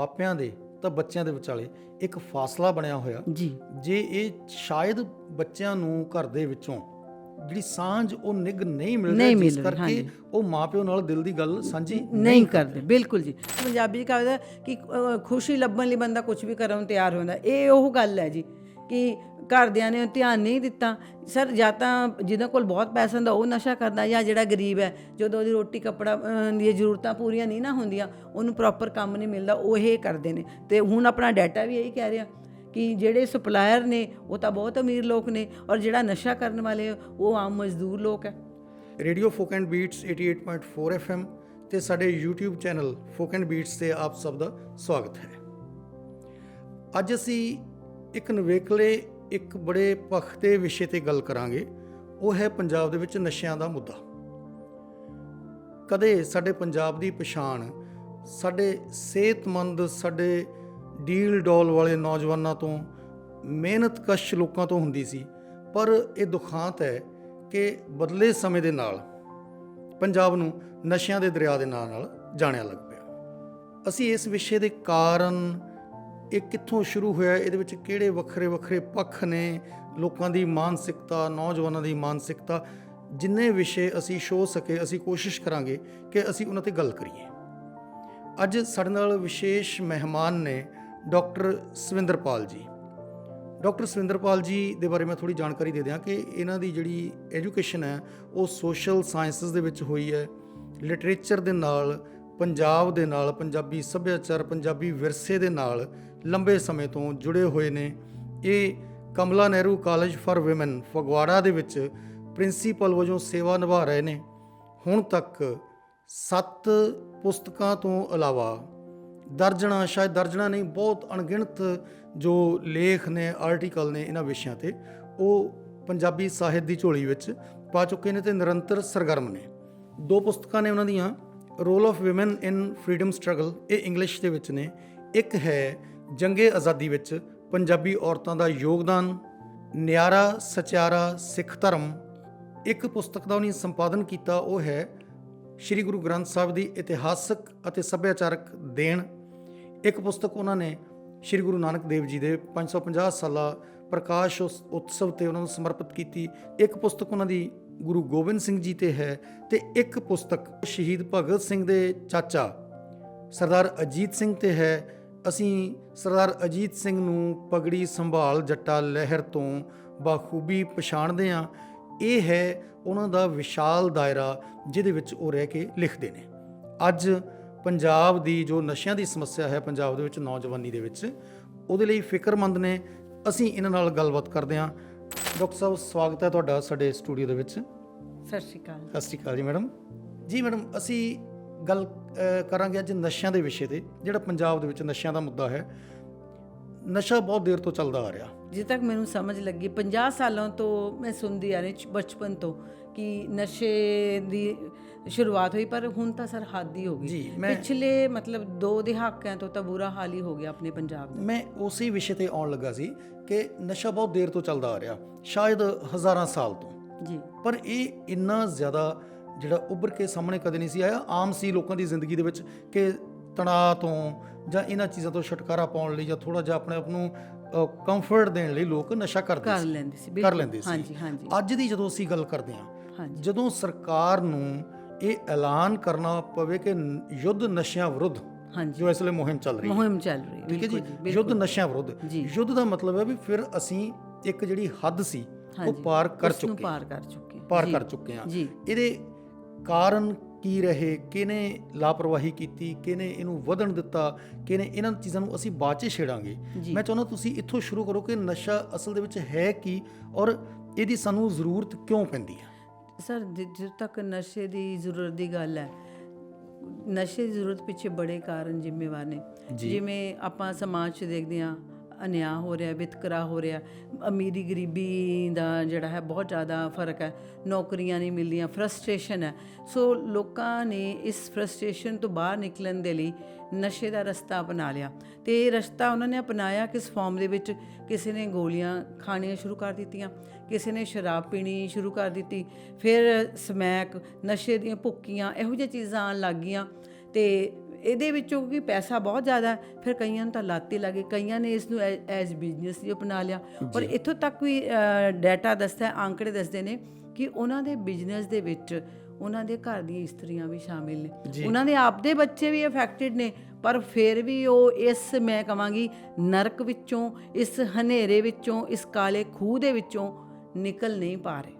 ਮਾਪਿਆਂ ਦੇ ਤਾਂ ਬੱਚਿਆਂ ਦੇ ਵਿਚਾਲੇ ਇੱਕ ਫਾਸਲਾ ਬਣਿਆ ਹੋਇਆ। ਜੀ। ਜੇ ਇਹ ਸ਼ਾਇਦ ਬੱਚਿਆਂ ਨੂੰ ਘਰ ਦੇ ਵਿੱਚੋਂ ਜਿਹੜੀ ਸਾਂਝ ਉਹ ਨਿਗ ਨਹੀਂ ਮਿਲ ਰਹੀ ਜਿਸ ਕਰਕੇ। ਉਹ ਮਾਪਿਓ ਨਾਲ ਦਿਲ ਦੀ ਗੱਲ ਸਾਂਝੀ ਨਹੀਂ ਕਰਦੇ। ਬਿਲਕੁਲ ਜੀ। ਪੰਜਾਬੀ ਚ ਕਹਾਵਤ ਹੈ ਕਿ ਖੁਸ਼ੀ ਲੱਭਣ ਲਈ ਬੰਦਾ ਕੁਝ ਵੀ ਕਰਨ ਨੂੰ ਤਿਆਰ ਹੁੰਦਾ। ਇਹ ਉਹ ਗੱਲ ਹੈ ਜੀ ਕਿ ਘਰਦਿਆਂ ਨੇ ਧਿਆਨ ਨਹੀਂ ਦਿੱਤਾ। ਸਰ ਜਾਂ ਤਾਂ ਜਿਹਨਾਂ ਕੋਲ ਬਹੁਤ ਪੈਸਾ ਹੁੰਦਾ ਉਹ ਨਸ਼ਾ ਕਰਦਾ ਜਾਂ ਜਿਹੜਾ ਗਰੀਬ ਹੈ ਜਦੋਂ ਉਹਦੀ ਰੋਟੀ ਕੱਪੜਾ ਅ, ਦੀਆਂ ਜ਼ਰੂਰਤਾਂ ਪੂਰੀਆਂ ਨਹੀਂ ਨਾ ਹੁੰਦੀਆਂ ਉਹਨੂੰ ਪ੍ਰੋਪਰ ਕੰਮ ਨਹੀਂ ਮਿਲਦਾ ਉਹ ਇਹ ਕਰਦੇ ਨੇ। ਤੇ ਹੁਣ ਆਪਣਾ ਡਾਟਾ ਵੀ ਇਹੀ ਕਹਿ ਰਿਹਾ ਕਿ ਜਿਹੜੇ ਸਪਲਾਇਰ ਨੇ ਉਹ ਤਾਂ ਬਹੁਤ ਅਮੀਰ ਲੋਕ ਨੇ ਔਰ ਜਿਹੜਾ ਨਸ਼ਾ ਕਰਨ ਵਾਲੇ ਉਹ ਆਮ ਮਜ਼ਦੂਰ ਲੋਕ ਹੈ। Radio folk and beats 88.4 FM ਤੇ ਸਾਡੇ YouTube channel folk and beats ਤੇ ਆਪ ਸਭ ਦਾ ਸਵਾਗਤ ਹੈ। ਅੱਜ ਅਸੀਂ ਇੱਕ ਨਵੇਕਲੇ ਇੱਕ ਬੜੇ ਪਖਤੇ ਵਿਸ਼ੇ ਤੇ ਗੱਲ ਕਰਾਂਗੇ, ਉਹ ਹੈ ਪੰਜਾਬ ਦੇ ਵਿੱਚ ਨਸ਼ਿਆਂ ਦਾ ਮੁੱਦਾ। ਕਦੇ ਸਾਡੇ ਪੰਜਾਬ ਦੀ ਪਛਾਣ, ਸਾਡੇ ਸਿਹਤਮੰਦ, ਸਾਡੇ ਡੀਲ ਡੋਲ ਵਾਲੇ ਨੌਜਵਾਨਾਂ ਤੋਂ ਮਿਹਨਤਕਸ਼ ਲੋਕਾਂ ਤੋਂ ਹੁੰਦੀ ਸੀ, ਪਰ ਇਹ ਦੁਖਾਂਤ ਹੈ ਕਿ ਬਦਲੇ ਸਮੇਂ ਦੇ ਨਾਲ ਪੰਜਾਬ ਨੂੰ ਨਸ਼ਿਆਂ ਦੇ ਦਰਿਆ ਦੇ ਨਾਂ ਨਾਲ ਜਾਣਿਆ ਲੱਗ ਪਿਆ। ਅਸੀਂ ਇਸ ਵਿਸ਼ੇ ਦੇ ਕਾਰਨ ਇਹ ਕਿੱਥੋਂ ਸ਼ੁਰੂ ਹੋਇਆ? ਇਹਦੇ ਵਿੱਚ ਕਿਹੜੇ ਵੱਖਰੇ ਵੱਖਰੇ ਪੱਖ ਨੇ ਲੋਕਾਂ ਦੀ ਮਾਨਸਿਕਤਾ, ਨੌਜਵਾਨਾਂ ਦੀ ਮਾਨਸਿਕਤਾ? ਜਿੰਨੇ ਵਿਸ਼ੇ ਅਸੀਂ ਸ਼ੋ ਸਕੇ, ਅਸੀਂ ਕੋਸ਼ਿਸ਼ ਕਰਾਂਗੇ ਕਿ ਅਸੀਂ ਉਹਨਾਂ ਤੇ ਗੱਲ ਕਰੀਏ। ਅੱਜ ਸਾਡੇ ਨਾਲ ਵਿਸ਼ੇਸ਼ ਮਹਿਮਾਨ ਨੇ ਡਾਕਟਰ ਸਵਿੰਦਰਪਾਲ ਜੀ। ਡਾਕਟਰ ਸਵਿੰਦਰਪਾਲ ਜੀ ਦੇ ਬਾਰੇ ਮੈਂ ਥੋੜੀ ਜਾਣਕਾਰੀ ਦੇ ਦਿਆਂ ਕਿ ਇਹਨਾਂ ਦੀ ਜਿਹੜੀ ਐਜੂਕੇਸ਼ਨ ਹੈ, ਉਹ ਸੋਸ਼ਲ ਸਾਇੰਸਸ ਦੇ ਵਿੱਚ ਹੋਈ ਹੈ। ਲਿਟਰੇਚਰ ਦੇ ਨਾਲ, ਪੰਜਾਬ ਦੇ ਨਾਲ, ਪੰਜਾਬੀ ਸੱਭਿਆਚਾਰ, ਪੰਜਾਬੀ ਵਿਰਸੇ ਦੇ ਨਾਲ ਲੰਬੇ ਸਮੇਂ ਤੋਂ ਜੁੜੇ ਹੋਏ ਨੇ। ਇਹ Kamla Nehru college for women Phagwara ਦੇ ਵਿੱਚ ਪ੍ਰਿੰਸੀਪਲ ਵਜੋਂ ਸੇਵਾ ਨਿਭਾ ਰਹੇ ਨੇ। ਹੁਣ ਤੱਕ 7 ਪੁਸਤਕਾਂ ਤੋਂ ਇਲਾਵਾ ਦਰਜਣਾ, ਸ਼ਾਇਦ ਦਰਜਣਾ ਨਹੀਂ, ਬਹੁਤ ਅਣਗਿਣਤ ਜੋ ਲੇਖ ਨੇ, ਆਰਟੀਕਲ ਨੇ ਇਹਨਾਂ ਵਿਸ਼ਿਆਂ ਤੇ, ਉਹ ਪੰਜਾਬੀ ਸਾਹਿਤ ਦੀ ਝੋਲੀ ਵਿੱਚ ਪਾ ਚੁੱਕੇ ਨੇ ਤੇ ਨਿਰੰਤਰ ਸਰਗਰਮ ਨੇ। ਦੋ ਪੁਸਤਕਾਂ ਨੇ ਉਹਨਾਂ ਦੀਆਂ role of women in freedom struggle ਇਹ ਇੰਗਲਿਸ਼ ਦੇ ਵਿੱਚ ਨੇ। ਇੱਕ ਹੈ ਜੰਗੇ ਆਜ਼ਾਦੀ ਵਿੱਚ ਪੰਜਾਬੀ ਔਰਤਾਂ ਦਾ ਯੋਗਦਾਨ, ਨਿਆਰਾ ਸਚਿਆਰਾ ਸਿੱਖ ਧਰਮ, ਇੱਕ ਪੁਸਤਕ ਦਾ ਉਹਨੇ ਸੰਪਾਦਨ ਕੀਤਾ, ਉਹ ਹੈ ਸ੍ਰੀ ਗੁਰੂ ਗ੍ਰੰਥ ਸਾਹਿਬ ਦੀ ਇਤਿਹਾਸਕ ਅਤੇ ਸੱਭਿਆਚਾਰਕ ਦੇਣ। ਇੱਕ ਪੁਸਤਕ ਉਹਨਾਂ ਨੇ ਸ੍ਰੀ ਗੁਰੂ ਨਾਨਕ ਦੇਵ ਜੀ ਦੇ 550 ਸਾਲਾ ਪ੍ਰਕਾਸ਼ ਉਤਸਵ ਤੇ ਉਹਨਾਂ ਨੂੰ ਸਮਰਪਿਤ ਕੀਤੀ। ਇੱਕ ਪੁਸਤਕ ਉਹਨਾਂ ਦੀ ਗੁਰੂ ਗੋਬਿੰਦ ਸਿੰਘ ਜੀ ਤੇ ਹੈ ਤੇ ਇੱਕ ਪੁਸਤਕ ਸ਼ਹੀਦ ਭਗਤ ਸਿੰਘ ਦੇ ਚਾਚਾ, ਸਰਦਾਰ ਅਜੀਤ ਸਿੰਘ ਤੇ ਹੈ। ਅਸੀਂ ਸਰਦਾਰ ਅਜੀਤ ਸਿੰਘ ਨੂੰ ਪਗੜੀ ਸੰਭਾਲ ਜੱਟਾ ਲਹਿਰ ਤੋਂ ਬਾਖੂਬੀ ਪਛਾਣਦੇ ਹਾਂ। ਇਹ ਹੈ ਉਹਨਾਂ ਦਾ ਵਿਸ਼ਾਲ ਦਾਇਰਾ ਜਿਹਦੇ ਵਿੱਚ ਉਹ ਰਹਿ ਕੇ ਲਿਖਦੇ ਨੇ। ਅੱਜ ਪੰਜਾਬ ਦੀ ਜੋ ਨਸ਼ਿਆਂ ਦੀ ਸਮੱਸਿਆ ਹੈ ਪੰਜਾਬ ਦੇ ਵਿੱਚ ਨੌਜਵਾਨੀ ਦੇ ਵਿੱਚ ਉਹਦੇ ਲਈ ਫਿਕਰਮੰਦ ਨੇ। ਅਸੀਂ ਇਹਨਾਂ ਨਾਲ ਗੱਲਬਾਤ ਕਰਦੇ ਹਾਂ। ਡਾਕਟਰ ਸਾਹਿਬ ਸਵਾਗਤ ਹੈ ਤੁਹਾਡਾ ਸਾਡੇ ਸਟੂਡੀਓ ਦੇ ਵਿੱਚ। ਸਤਿ ਸ਼੍ਰੀ ਅਕਾਲ। ਸਤਿ ਸ਼੍ਰੀ ਅਕਾਲ ਜੀ ਮੈਡਮ। ਜੀ ਮੈਡਮ ਅਸੀਂ ਗੱਲ ਕਰਾਂਗੇ ਅੱਜ ਨਸ਼ਿਆਂ ਦੇ ਵਿਸ਼ੇ ਤੇ ਜਿਹੜਾ ਪੰਜਾਬ ਦੇ ਵਿੱਚ ਨਸ਼ਿਆਂ ਦਾ ਮੁੱਦਾ ਹੈ। ਨਸ਼ਾ ਬਹੁਤ ਦੇਰ ਤੋਂ ਚੱਲਦਾ ਆ ਰਿਹਾ। ਜਿੱਥੇ ਤੱਕ ਮੈਨੂੰ ਸਮਝ ਲੱਗੀ 50 ਸਾਲਾਂ ਤੋਂ ਮੈਂ ਸੁਣਦੀ ਆ ਰਹੀ ਬਚਪਨ ਤੋਂ ਕਿ ਨਸ਼ੇ ਦੀ ਸ਼ੁਰੂਆਤ ਹੋਈ ਪਰ ਹੁਣ ਤਾਂ ਸਰ ਹੱਦ ਹੀ ਹੋ ਗਈ। ਪਿਛਲੇ ਮਤਲਬ ਦੋ ਦਹਾਕਿਆਂ ਤੋਂ ਤਾਂ ਬੁਰਾ ਹਾਲ ਹੀ ਹੋ ਗਿਆ ਆਪਣੇ ਪੰਜਾਬ ਦਾ। ਮੈਂ ਉਸੇ ਵਿਸ਼ੇ ਤੇ ਆਉਣ ਲੱਗਾ ਸੀ ਕਿ ਨਸ਼ਾ ਬਹੁਤ ਦੇਰ ਤੋਂ ਚੱਲਦਾ ਆ ਰਿਹਾ ਸ਼ਾਇਦ ਹਜ਼ਾਰਾਂ ਸਾਲ ਤੋਂ। ਜੀ। ਪਰ ਇਹ ਇੰਨਾ ਜ਼ਿਆਦਾ ਜਿਹੜਾ ਉੱਭਰ ਕੇ ਸਾਹਮਣੇ ਕਦੇ ਨਹੀਂ ਸੀ ਆਇਆ ਆਮ ਸੀ ਲੋਕਾਂ ਦੀ ਜ਼ਿੰਦਗੀ ਦੇ ਵਿੱਚ ਕਿ ਤਣਾਅ ਤੋਂ ਜਾਂ ਇਹਨਾਂ ਚੀਜ਼ਾਂ ਤੋਂ ਛੁਟਕਾਰਾ ਪਾਉਣ ਲਈ ਜਾਂ ਥੋੜਾ ਜਿਹਾ ਆਪਣੇ ਆਪ ਨੂੰ ਕੰਫਰਟ ਦੇਣ ਲਈ ਲੋਕ ਨਸ਼ਾ ਕਰਦੇ ਕਰ ਸੀ। ਲੈਂਦੇ ਸੀ ਕਰ। ਲੈਂਦੇ ਸੀ। ਹਾਂਜੀ ਹਾਂਜੀ। ਅੱਜ ਦੀ ਜਦੋਂ ਅਸੀਂ ਗੱਲ ਕਰਦੇ ਹਾਂ ਜਦੋਂ ਸਰਕਾਰ ਨੂੰ ਇਹ ਐਲਾਨ ਕਰਨਾ ਪਵੇ ਕਿ ਯੁੱਧ ਨਸ਼ਿਆਂ ਵਿਰੁੱਧ ਹਾਂਜੀ। ਜੋ ਇਸ ਵੇਲੇ ਮੁਹਿੰਮ ਚੱਲ ਰਹੀ ਹੈ। ਮੁਹਿੰਮ ਚੱਲ ਰਹੀ ਠੀਕ ਹੈ ਜੀ? ਯੁੱਧ ਨਸ਼ਿਆਂ ਵਿਰੁੱਧ। ਯੁੱਧ ਦਾ ਮਤਲਬ ਹੈ ਵੀ ਫਿਰ ਅਸੀਂ ਇੱਕ ਜਿਹੜੀ ਹੱਦ ਸੀ ਉਹ ਪਾਰ ਕਰ ਚੁੱਕੇ ਹਾਂ। ਪਾਰ ਕਰ ਚੁੱਕੇ ਹਾਂ। ਪਾਰ ਕਰ ਚੁੱਕੇ ਹਾਂ। ਇਹਦੇ ਕਾਰਨ ਕੀ ਰਹੇ? ਕਿਹਨੇ ਲਾਪਰਵਾਹੀ ਕੀਤੀ? ਕਿਹਨੇ ਇਹਨੂੰ ਵਧਣ ਦਿੱਤਾ? ਕਿਹਨੇ ਇਹਨਾਂ ਚੀਜ਼ਾਂ ਨੂੰ ਅਸੀਂ ਬਾਅਦ ਚ ਛੇੜਾਂਗੇ। ਮੈਂ ਚਾਹੁੰਦਾ ਤੁਸੀਂ ਇੱਥੋਂ ਸ਼ੁਰੂ ਕਰੋ ਕਿ ਨਸ਼ਾ ਅਸਲ ਦੇ ਵਿੱਚ ਹੈ ਕੀ ਔਰ ਇਹਦੀ ਸਾਨੂੰ ਜ਼ਰੂਰਤ ਕਿਉਂ ਪੈਂਦੀ ਹੈ ਸਰ ਜਿ- ਜਦੋਂ ਤੱਕ ਨਸ਼ੇ ਦੀ ਜ਼ਰੂਰਤ ਦੀ ਗੱਲ ਹੈ ਨਸ਼ੇ ਦੀ ਜ਼ਰੂਰਤ ਪਿੱਛੇ ਬੜੇ ਕਾਰਨ ਜ਼ਿੰਮੇਵਾਰ ਨੇ। ਜਿਵੇਂ ਆਪਾਂ ਸਮਾਜ 'ਚ ਦੇਖਦੇ ਹਾਂ ਅਨਿਆਂ ਹੋ ਰਿਹਾ ਵਿਤਕਰਾ ਹੋ ਰਿਹਾ, ਅਮੀਰੀ ਗਰੀਬੀ ਦਾ ਜਿਹੜਾ ਹੈ ਬਹੁਤ ਜ਼ਿਆਦਾ ਫ਼ਰਕ ਹੈ, ਨੌਕਰੀਆਂ ਨਹੀਂ ਮਿਲਦੀਆਂ ਫਰਸਟ੍ਰੇਸ਼ਨ ਹੈ। ਸੋ ਲੋਕਾਂ ਨੇ ਇਸ ਫਰਸਟ੍ਰੇਸ਼ਨ ਤੋਂ ਬਾਹਰ ਨਿਕਲਣ ਦੇ ਲਈ ਨਸ਼ੇ ਦਾ ਰਸਤਾ ਅਪਣਾ ਲਿਆ। ਤੇ ਇਹ ਰਸਤਾ ਉਹਨਾਂ ਨੇ ਅਪਣਾਇਆ ਕਿਸ ਫਾਰਮ ਦੇ ਵਿੱਚ? ਕਿਸੇ ਨੇ ਗੋਲੀਆਂ ਖਾਣੀਆਂ ਸ਼ੁਰੂ ਕਰ ਦਿੱਤੀਆਂ, ਕਿਸੇ ਨੇ ਸ਼ਰਾਬ ਪੀਣੀ ਸ਼ੁਰੂ ਕਰ ਦਿੱਤੀ, ਫਿਰ ਸਮੈਕ, ਨਸ਼ੇ ਦੀਆਂ ਭੁੱਕੀਆਂ, ਇਹੋ ਜਿਹੀਆਂ ਚੀਜ਼ਾਂ ਆਉਣ ਲੱਗ ਗਈਆਂ। ਤੇ ਇਹਦੇ ਵਿੱਚੋਂ ਕਿ ਪੈਸਾ ਬਹੁਤ ਜ਼ਿਆਦਾ ਫਿਰ ਕਈਆਂ ਨੂੰ ਤਾਂ ਲਾਤੀ ਲੱਗੇ ਕਈਆਂ ਨੇ ਇਸ ਨੂੰ ਐਜ਼ ਬਿਜ਼ਨਸ ਹੀ ਅਪਣਾ ਲਿਆ। ਔਰ ਇੱਥੋਂ ਤੱਕ ਵੀ ਡਾਟਾ ਦੱਸਦਾ ਆંકੜੇ ਦੱਸਦੇ ਨੇ ਕਿ ਉਹਨਾਂ ਦੇ ਬਿਜ਼ਨਸ ਦੇ ਵਿੱਚ ਉਹਨਾਂ ਦੇ ਘਰ ਦੀਆਂ ਇਸਤਰੀਆਂ ਵੀ ਸ਼ਾਮਿਲ ਨੇ। ਉਹਨਾਂ ਦੇ ਆਪਦੇ ਬੱਚੇ ਵੀ ਅਫੈਕਟਡ ਨੇ ਪਰ ਫਿਰ ਵੀ ਉਹ ਇਸ ਮੈਂ ਕਵਾਂਗੀ ਨਰਕ ਵਿੱਚੋਂ ਇਸ ਹਨੇਰੇ ਵਿੱਚੋਂ ਇਸ ਕਾਲੇ ਖੂਹ ਦੇ ਵਿੱਚੋਂ ਨਿਕਲ ਨਹੀਂ ਪਾ ਰਹੇ।